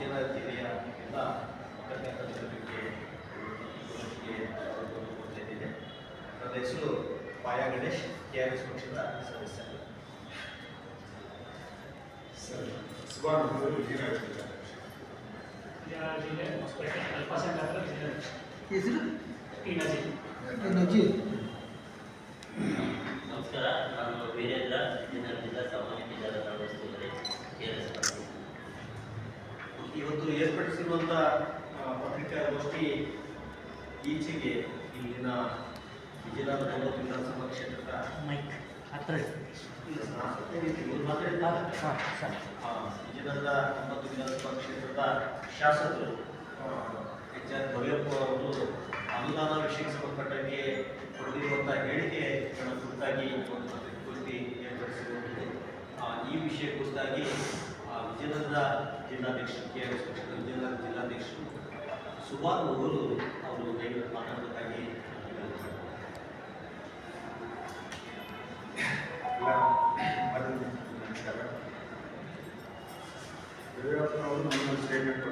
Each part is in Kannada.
ವಿಜಯನಗರ ಜಿಲ್ಲೆಯ ಎಲ್ಲ ಪತ್ರಕರ್ತರ ಜನರಿಗೆ ಕೊಡ್ತಿದ್ದೇನೆ ನನ್ನ ಹೆಸರು ಪಾಯ ಗಣೇಶ್ ಕೆ ಆರ್ ಎಸ್ ಪಕ್ಷದ ಸದಸ್ಯರು. ಸರ್ ಸುವರ್ಣ ವಿಜಯನಗರ ಜಿಲ್ಲೆ ಜಿಲ್ಲೆ ಹೊಸಪೇಟೆ ಅಲ್ಪಸಂಖ್ಯಾತರ ಜಿಲ್ಲೆ. ಹೆಸರು? ಟಿ ನಜೀರ್ ನಮಸ್ಕಾರ ನಾನು ವೀರೇಂದ್ರ ವಿಜಯನಗರ ಜಿಲ್ಲಾ ಸಾಮಾನ್ಯ ವಿಚಾರ ಇವತ್ತು ಏರ್ಪಡಿಸಿರುವಂಥ ಪತ್ರಿಕಾ ಪತ್ರಿಕಾಗೋಷ್ಠಿ ಈಚೆಗೆ ಇಲ್ಲಿನ ವಿಜಯನಗರ ವಿಧಾನಸಭಾ ಕ್ಷೇತ್ರದ ಮೈಕ್ ಹತ್ರ ವಿಜಯನಗರ ಒಂಬತ್ತು ವಿಧಾನಸಭಾ ಕ್ಷೇತ್ರದ ಶಾಸಕರು ಎಚ್ ಆರ್ ಭವ್ಯಪ್ಪ ಅವರು ಅನುದಾನ ವಿಷಯಕ್ಕೆ ಸಂಬಂಧಪಟ್ಟಂಗೆ ಕೊಡದಿರುವಂಥ ಹೇಳಿಕೆಗಳ ಕುರಿತಾಗಿ ಒಂದು ಪತ್ರಿಕಾಗೋಷ್ಠಿ ಏರ್ಪಡಿಸಿರುವಂಥದ್ದು ಈ ವಿಷಯ ಕುರಿತಾಗಿ ವಿಜಯನಗರ ಜಿಲ್ಲಾಧ್ಯಕ್ಷರು ಕೆ ಆರ್ ಎಸ್ ವಿಜಯನಗರ ಜಿಲ್ಲಾಧ್ಯಕ್ಷರು ಸುಮಾರು ಅವರು ಅವರು ದಯವಿಟ್ಟು ಮಾತಾಡೋದಕ್ಕಾಗಿ ಯಡಿಯೂರಪ್ಪನವರು ನಮ್ಮ ಸ್ಟೇಟ್ಮೆಂಟ್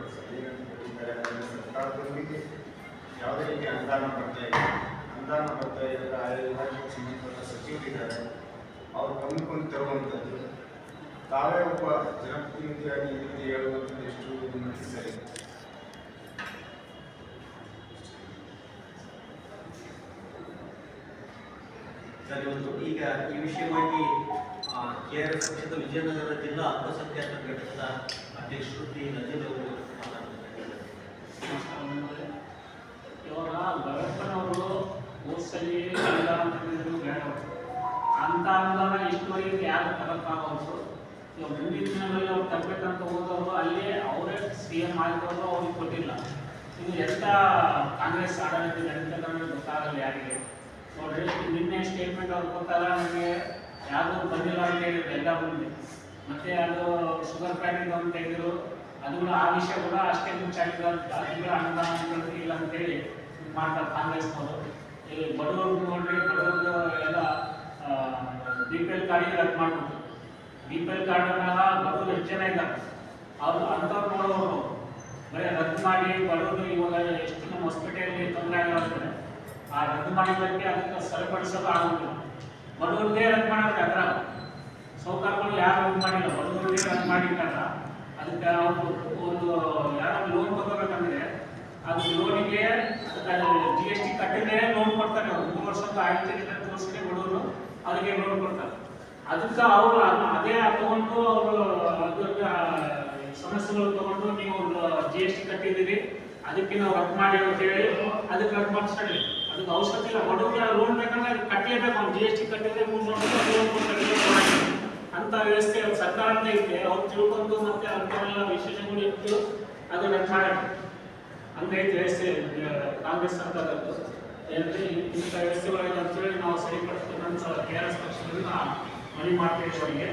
ಸರ್ಕಾರದೊಂದಿಗೆ ಯಾವುದೇ ರೀತಿ ಅನುದಾನ ಬರ್ತಾ ಇಲ್ಲ. ಅನುದಾನ ಬರ್ತಾ ಇದ್ದರೆ ಆಯಾ ಇಲಾಖೆಗೆ ಸಂಬಂಧಪಟ್ಟ ಸಚಿವರಿದ್ದಾರೆ. ಅವ್ರ ಗಮನಕ್ಕೊಂದು ತರುವಂಥದ್ದು ತಾವೇ ಒಬ್ಬ ಜನಪ್ರತಿನಿಧಿಯಾಗಿ ಈ ರೀತಿ ಹೇಳುವಂಥದ್ದು ಎಷ್ಟು ಸರಿ ಸರ್ ಇವತ್ತು ಈಗ ಈ ವಿಷಯವಾಗಿ ಕೆ ಆರ್ ಎಸ್ ಪಕ್ಷದ ವಿಜಯನಗರ ಜಿಲ್ಲಾ ಅಲ್ಪಸಂಖ್ಯಾತ ಘಟಕದ ಅಧ್ಯಕ್ಷರು ಟಿ ನಜೀರ್ ಅವರು ಇವಾಗ ಭಗವಂತನವರು ಹೋದ್ಸಲಿ ಅನುದಾನ ತಂದಿದ್ರು ಬೇಡ. ಅಂತ ಅನುದಾನ ಇಷ್ಟುವರೆಗೆ ಯಾರು ತಗೋಕ್ಕಾಗಲ್ಸು ಇವಾಗ ಮುಂದಿನ ದಿನಗಳಲ್ಲಿ ಅವ್ರು ತರಬೇಕಂತ ಹೋದವರು, ಅಲ್ಲೇ ಅವರೇ ಸಿ ಎಂ ಆಗಿರೋರು ಅವ್ರಿಗೆ ಕೊಟ್ಟಿಲ್ಲ. ಇದು ಎಂಥ ಕಾಂಗ್ರೆಸ್ ಆಡಳಿತ ನಡೀತಕ್ಕಂಥ ಗೊತ್ತಾಗಲ್ಲ ಯಾರಿಗೆ. ನೋಡ್ರಿ, ನಿನ್ನೆ ಸ್ಟೇಟ್ಮೆಂಟ್ ಅವ್ರು ಕೊಟ್ಟಾಗ ನನಗೆ ಯಾವುದು ಬಂದಿಲ್ಲ ಅಂತ ಹೇಳಿದ್ರು ಎಲ್ಲ ಬಂದಿದೆ ಮತ್ತೆ ಅದು ಶುಗರ್ ಪ್ಯಾಕೆಟ್ ಅಂತ ತೆಗೆದ್ರು ಅದು ಕೂಡ ಆ ವಿಷಯ ಕೂಡ ಅಷ್ಟೇ ಮುಚ್ಚಾಗಿಲ್ಲ ಅಂತ. ಅನುದಾನ ಇಲ್ಲ ಅಂತೇಳಿ ಮಾಡ್ತಾರೆ ಕಾಂಗ್ರೆಸ್ನವರು ಇಲ್ಲಿ ಬಡವ್ರಿಗೆ ನೋಡ್ರಿ ಬಡವ್ರದ್ದು ಎಲ್ಲ ಬಿ ಪಿ ಎಲ್ ರದ್ದು ಬಿ ಪಿ ಎಲ್ ಕಾರ್ಡ್ನಾಗ ಬಡವ್ರು ಎಷ್ಟು ಜನ ಇದ್ದಾರೆ ಅವ್ರು ಅಂಥವ್ರು ನೋಡೋರು ಬರೀ ರದ್ದು ಮಾಡಿ ಬಡವರು ಇವಾಗ ಎಷ್ಟು ನಮ್ಮ ಹಾಸ್ಪಿಟಲ್ ತೊಂದರೆ ಆಗಿರೋದ್ರೆ ಆ ರದ್ದು ಮಾಡಿದ್ದಕ್ಕೆ ಅದಕ್ಕೆ ಸರಿಪಡಿಸೋದು ಆಗೋದಿಲ್ಲ. ಬಡವ್ರಿಗೆ ರದ್ದು ಮಾಡಿದ್ರೆ ಅದರ. ಸೌಕರ್ಯಗಳು ಯಾರು ರದ್ದು ಮಾಡಿಲ್ಲ. ಬಡವರಿಗೆ ರದ್ದು ಮಾಡಿದ್ದಾರ. ಅದಕ್ಕೆ ಒಂದು ಯಾರು ಲೋನ್ ತಗೋಬೇಕಂದ್ರೆ ಅದು ಲೋನಿಗೆ ಜಿ ಎಸ್ ಟಿ ಕಟ್ಟಿದ್ರೆ ಲೋನ್ ಕೊಡ್ತಾರೆ. ಮೂರು ವರ್ಷದ ಆಯ್ತು ತೋರಿಸಿದ್ರೆ ಬಡವರು ಅದಕ್ಕೆ ಲೋನ್ ಕೊಡ್ತಾರೆ. ಅದಕ್ಕೆ ಅವರು ಅದೇ ತಗೊಂಡು ಅವರು ಅದಕ್ಕೆ ಸಮಸ್ಯೆಗಳು ತಗೊಂಡು ನೀವು ಜಿ ಎಸ್ ಟಿ ಕಟ್ಟಿದ್ದೀರಿ. ಅದಕ್ಕೆ ನಾವು ರದ್ದು ಮಾಡಿ ಅಂತ ಹೇಳಿ ಅದಕ್ಕೆ ರದ್ದು ಮಾಡಿಸ್ಕೊಳ್ಳಿ ಅದಕ್ಕೆ ಅವಶ್ಯಕತೆ ಇಲ್ಲ. ಬಡವರ ಲೋನ್ ಬೇಕಂದ್ರೆ ಅದು ಕಟ್ಟಲೇಬೇಕು ಅವ್ನು ಜಿ ಎಸ್ ಟಿ ಕಟ್ಟಿದ್ರೆ ವರ್ಷದ ಲೋನ್. ಅಂತ ವ್ಯವಸ್ಥೆ ಸರ್ಕಾರ ಅಂತ ಇದೆ ಅವ್ರು ತಿಳ್ಕೊಂಡು ಮತ್ತೆ ಅಂಥವೆಲ್ಲ ವಿಶೇಷಗಳು ಇಟ್ಟು ಅದು ರದ್ದು ಮಾಡಿ ಹಂಗೈತೆ ವ್ಯವಸ್ಥೆ ಕಾಂಗ್ರೆಸ್ ಸರ್ಕಾರದ್ದು. ಇಂಥ ವ್ಯವಸ್ಥೆಗಳಿಗೆ ಅಂತೇಳಿ ನಾವು ಸರಿಪಡಿಸ್ಬೇಕಂತ ಕೆ ಆರ್ ಎಸ್ ಪಕ್ಷದಿಂದ ಮನವಿ ಮಾಡ್ತೀವಿ ಅವರಿಗೆ.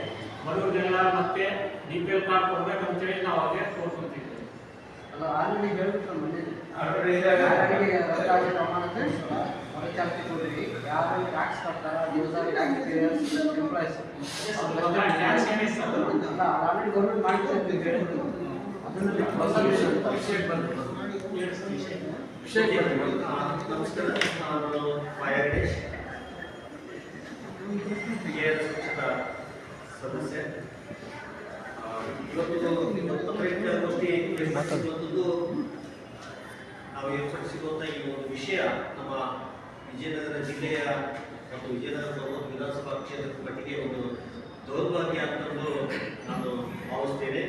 ಬಡವರಿಗೆಲ್ಲ ಮತ್ತೆ ಡಿ ಪಿ ಎಲ್ ಕಾರ್ಡ್ ಕೊಡ್ಬೇಕಂತೇಳಿ ನಾವು ಅದೇ ಕೋರ್ಕೊಂತೀವಿ ಅಲ್ಲ ಆಲ್ರೆಡಿ Already ಇದಾಗ- ಆಲ್ರೆಡಿ ರದ್ದಾಗಿ ಪ್ರಮಾಣಕ್ಕೆ ಮರುಚಾಲ್ತಿ ಕೊಡ್ರಿ. ಯಾರು ಟ್ಯಾಕ್ಸ್ ಕಟ್ತಾರ ಯೂಸ್ ಆಗಿ ಟ್ಯಾಕ್ಸ್ ಎಂಪ್ಲಾಯ್ಸ್ ಏನೇ ಸರ್ ಅಲ್ಲ ಆಲ್ರೆಡಿ ಗೌರ್ಮೆಂಟ್ ಮಾಡ್ತಾ ಇದ್ದೀವಿ ಹೇಳಿದ್ರು. ಅದನ್ನ ಹೊಸ ವಿಷಯ ಬಂದ್ರು. ಆ, ನಮಸ್ಕಾರ. ನಾನು Maya Ganesh K R S ಪಕ್ಷದ ಸದಸ್ಯ ಇವತ್ತು ಪತ್ರಿಕಾಗೋಷ್ಠಿ ಏರ್ಪಡಿಸಿರುವಂಥದ್ದು ನಾವು ಏರ್ಪಡಿಸಿರುವಂಥ ಈ ಒಂದು ವಿಷಯ ನಮ್ಮ ವಿಜಯನಗರ ಜಿಲ್ಲೆಯ ಮತ್ತು ವಿಜಯನಗರ ತೊಂಬತ್ತು ವಿಧಾನಸಭಾ ಕ್ಷೇತ್ರದ ಮಟ್ಟಿಗೆ ಒಂದು ದೌರ್ಭಾಗ್ಯ ಅಂತಂದು ನಾನು ಭಾವಿಸ್ತೇನೆ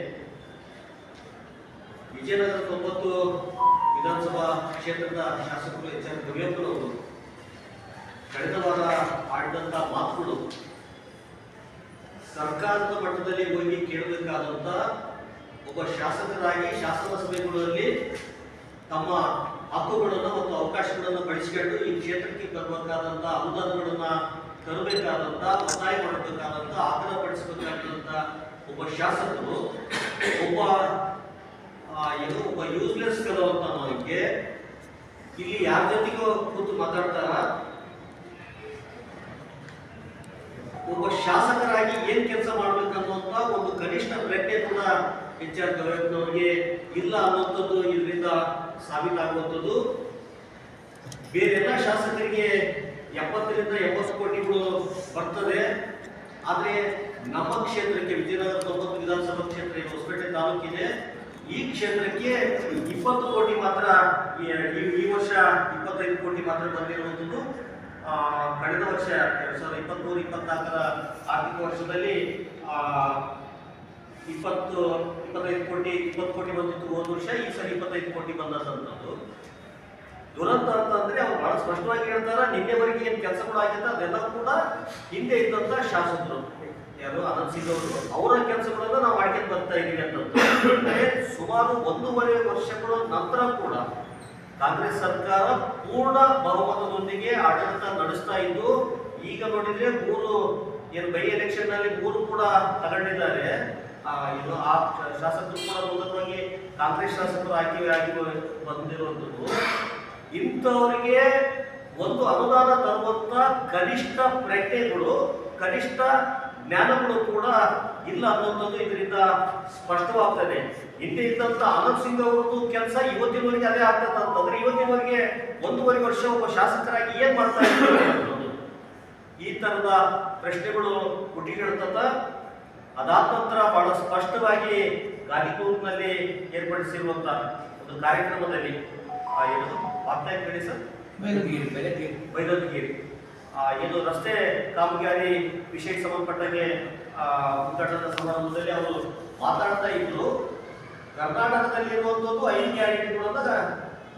ವಿಜಯನಗರ ತೊಂಬತ್ತು ವಿಧಾನಸಭಾ ಕ್ಷೇತ್ರದ ಶಾಸಕರು ಎಚ್ ಆರ್ ಭವ್ಯಪ್ಪನವರು ಕಳೆದ ವಾರ ಆಡಿದಂಥ ಮಾತುಗಳು ಸರ್ಕಾರದ ಮಟ್ಟದಲ್ಲಿ ಹೋಗಿ ಕೇಳಬೇಕಾದಂಥ ಒಬ್ಬ ಶಾಸಕರಾಗಿ ಶಾಸನ ಸಭೆಗಳಲ್ಲಿ ತಮ್ಮ ಹಕ್ಕುಗಳನ್ನು ಮತ್ತು ಅವಕಾಶಗಳನ್ನು ಬಳಸಿಕೊಂಡು ಈ ಕ್ಷೇತ್ರಕ್ಕೆ ತರಬೇಕಾದಂಥ ಅನುದಾನಗಳನ್ನು ತರಬೇಕಾದಂಥ ಒತ್ತಾಯ ಮಾಡಬೇಕಾದಂಥ ಆಗ್ರಹಪಡಿಸಬೇಕಾದಂಥ ಒಬ್ಬ ಶಾಸಕರು, ಒಬ್ಬ ಏನು, ಒಬ್ಬ ಯೂಸ್ಲೆಸ್ ಕೆಲವಂತ ಅನ್ನೋದಕ್ಕೆ ಇಲ್ಲಿ ಯಾರ ಜೊತೆಗೂ ಕೂತು ಮಾತಾಡ್ತಾರ? ಒಬ್ಬ ಶಾಸಕರಾಗಿ ಏನ್ ಕೆಲಸ ಮಾಡ್ಬೇಕನ್ನುವಂತ ಒಂದು ಕನಿಷ್ಠ ಪ್ರಜ್ಞೆ ಕೂಡ ಎಚ್ ಆರ್ ಗೌರಪ್ಪನವರಿಗೆ ಇಲ್ಲ ಅನ್ನುವಂಥದ್ದು ಇದರಿಂದ ಸಾಬೀತಾಗುವಂಥದ್ದು. ಬೇರೆಲ್ಲ ಶಾಸಕರಿಗೆ ಎಪ್ಪತ್ತರಿಂದ ಎಪ್ಪತ್ತು ಕೋಟಿಗಳು ಬರ್ತದೆ. ಆದರೆ ನಮ್ಮ ಕ್ಷೇತ್ರಕ್ಕೆ ವಿಜಯನಗರ ತೊಂಬತ್ತು ವಿಧಾನಸಭಾ ಕ್ಷೇತ್ರ ಹೊಸಪೇಟೆ ತಾಲೂಕಿದೆ. ಈ ಕ್ಷೇತ್ರಕ್ಕೆ ಇಪ್ಪತ್ತು ಕೋಟಿ ಮಾತ್ರ ಈ ವರ್ಷ ಇಪ್ಪತ್ತೈದು ಕೋಟಿ ಮಾತ್ರ ಬಂದಿರುವಂಥದ್ದು. ಕಳೆದ ವರ್ಷ, ಎರಡ್ ಸಾವಿರದ ಇಪ್ಪತ್ತ್ಮೂರು ಇಪ್ಪತ್ನಾಲ್ಕರ ಆರ್ಥಿಕ ವರ್ಷದಲ್ಲಿ ಇಪ್ಪತ್ತು, ಇಪ್ಪತ್ತೈದು ಕೋಟಿ, ಇಪ್ಪತ್ತು ಕೋಟಿ ಬಂದಿತ್ತು ಹೋದ ವರ್ಷ, ಈ ಸಲ ಇಪ್ಪತ್ತೈದು ಕೋಟಿ ಬಂದಂಥದ್ದು ದುರಂತ ಅಂತಂದ್ರೆ ಅವ್ರು ಬಹಳ ಸ್ಪಷ್ಟವಾಗಿ ಹೇಳ್ತಾರೆ, ನಿನ್ನೆವರೆಗೆ ಏನು ಕೆಲಸಗಳು ಆಗಿತ್ತ ಅದೆಲ್ಲ ಕೂಡ ಹಿಂದೆ ಇದ್ದಂತ ಶಾಸಕರು. ಯಾರು? ಅನಂತ್ ಸಿಂಗ್ ಅವರು. ಅವರ ಕೆಲಸಗಳನ್ನ ನಾವು ಮಾಡ್ಕೊಂಡು ಬರ್ತಾ ಇದ್ದೀವಿ ಅಂತ ಸುಮಾರು ಒಂದೂವರೆ ವರ್ಷಗಳ ನಂತರ ಕೂಡ ಕಾಂಗ್ರೆಸ್ ಸರ್ಕಾರ ಪೂರ್ಣ ಬಹುಮತದೊಂದಿಗೆ ಆಡಳಿತ ನಡೆಸ್ತಾ ಇದ್ದು, ಈಗ ನೋಡಿದ್ರೆ ಮೂರು, ಏನು ಬೈ ಎಲೆಕ್ಷನ್ನಲ್ಲಿ ಮೂರು ಕೂಡ ತಗೊಂಡಿದ್ದಾರೆ. ಇದು ಆ ಶಾಸಕರು ಕೂಡ ಮೂಲಕವಾಗಿ ಕಾಂಗ್ರೆಸ್ ಶಾಸಕರು ಆಯ್ಕೆ ಆಗಿ ಬಂದಿರುವಂಥದ್ದು ಇಂಥವರಿಗೆ ಒಂದು ಅನುದಾನ ತರುವಂತ ಕನಿಷ್ಠ ಪ್ರಜ್ಞೆಗಳು, ಕನಿಷ್ಠ ಜ್ಞಾನಗಳು ಕೂಡ ಇಲ್ಲ ಅನ್ನುವಂಥದ್ದು ಇದರಿಂದ ಸ್ಪಷ್ಟವಾಗ್ತದೆ. ಹಿಂದೆ ಇದ್ದಂತ ಆನಂದ್ ಸಿಂಗ್ ಅವರದ್ದು ಕೆಲಸ ಇವತ್ತಿನವರೆಗೆ ಅದೇ ಆಗ್ತದೆ ಅಂತಂದ್ರೆ ಇವತ್ತಿನವರೆಗೆ ಒಂದೂವರೆ ವರ್ಷ ಒಬ್ಬ ಶಾಸಕರಾಗಿ ಏನ್ ಮಾಡ್ತಾ ಇದ್ದಾರೆ ಈ ತರದ ಪ್ರಶ್ನೆಗಳು ಹುಟ್ಟಿಗಿಡ್ತದ ಅದಾದ ನಂತರ ಬಹಳ ಸ್ಪಷ್ಟವಾಗಿ ಗಾಲಿಗೂರಿನಲ್ಲಿ ಏರ್ಪಡಿಸಿರುವಂತ ಒಂದು ಕಾರ್ಯಕ್ರಮದಲ್ಲಿ ಆ, ಏನು ವಾರ್ತಾ ಹೇಳಿ ಸರ್? ಬೈಲೋದಗಿರಿ ಆ, ಏನು ರಸ್ತೆ ಕಾಮಗಾರಿ ವಿಷಯಕ್ಕೆ ಸಂಬಂಧಪಟ್ಟಂಗೆ ಉದ್ಘಾಟನಾ ಸಮಾರಂಭದಲ್ಲಿ ಅವರು ಮಾತಾಡ್ತಾ ಇದ್ರು. ಕರ್ನಾಟಕದಲ್ಲಿ ಇರುವಂಥದ್ದು ಐದು ಗ್ಯಾರಂಟಿಗಳನ್ನ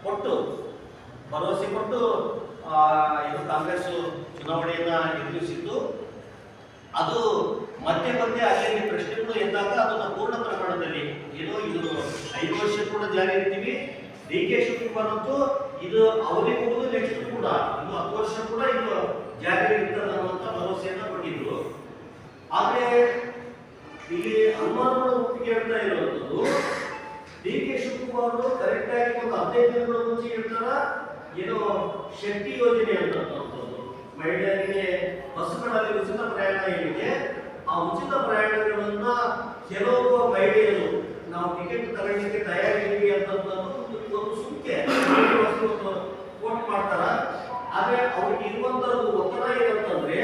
ಕೊಟ್ಟು, ಭರವಸೆ ಕೊಟ್ಟು ಏನು ಕಾಂಗ್ರೆಸ್ ಚುನಾವಣೆಯನ್ನ ಎದುರಿಸಿದ್ದು. ಅದು ಮತ್ತೆ ಮತ್ತೆ ಅಲ್ಲಿ ಪ್ರಶ್ನೆಗಳು ಎಂದಾಗ ಅದನ್ನು ಪೂರ್ಣ ಪ್ರಮಾಣದಲ್ಲಿ. ಏನು ಇದು ಐದು ವರ್ಷ ಕೂಡ ಜಾರಿ ಇರ್ತೀವಿ. ಡಿ ಕೆ ಶಿವಕುಮಾರ್ ಅಂತೂ ಇದು ಅವಧಿ ಮುಗಿದು ನೆಕ್ಸ್ಟ್ ಕೂಡ ಇನ್ನು ಹತ್ತು ವರ್ಷ ಕೂಡ ಇದು ಜಾರಿ ಇರ್ತದೆ ಅನ್ನುವಂತ ಭರವಸೆಯನ್ನ ಕೊಟ್ಟಿದ್ರು ಆದ್ರೆ ಇಲ್ಲಿ ಅನುಮಾನಗಳು ಒಪ್ಪಿಗೆ ಹೇಳ್ತಾ ಇರುವಂತದ್ದು ಡಿ ಕೆ ಶಿವಕುಮಾರ್ ಕರೆಕ್ಟ್ ಆಗಿ ಒಂದು ಹದಿನೈದು ದಿನಗಳ ಮುಂಚೆ ಹೇಳ್ತಾರ, ಏನೋ ಶಕ್ತಿ ಯೋಜನೆ ಅಂತಂತದ್ದು ಮಹಿಳೆಯರಿಗೆ ಬಸ್ಗಳಲ್ಲಿ ಉಚಿತ ಪ್ರಯಾಣ ಏನಿದೆ ಆ ಉಚಿತ ಪ್ರಯಾಣಗಳನ್ನ ಕೆಲವು ಮಹಿಳೆಯರು, ನಾವು ಟಿಕೆಟ್ ತಗೊಳ್ಳಿಕ್ಕೆ ತಯಾರಿದ್ದೀವಿ ಅಂತಂದದ್ದು ಒಂದು- ಒಂದು ಸುಮ್ಕೆ ಕೋಟ್ ಮಾಡ್ತಾರ. ಆದ್ರೆ ಅವ್ರಿಗೆ ಇರುವಂತದ್ದು ಒತ್ತಡ ಏನಂತಂದ್ರೆ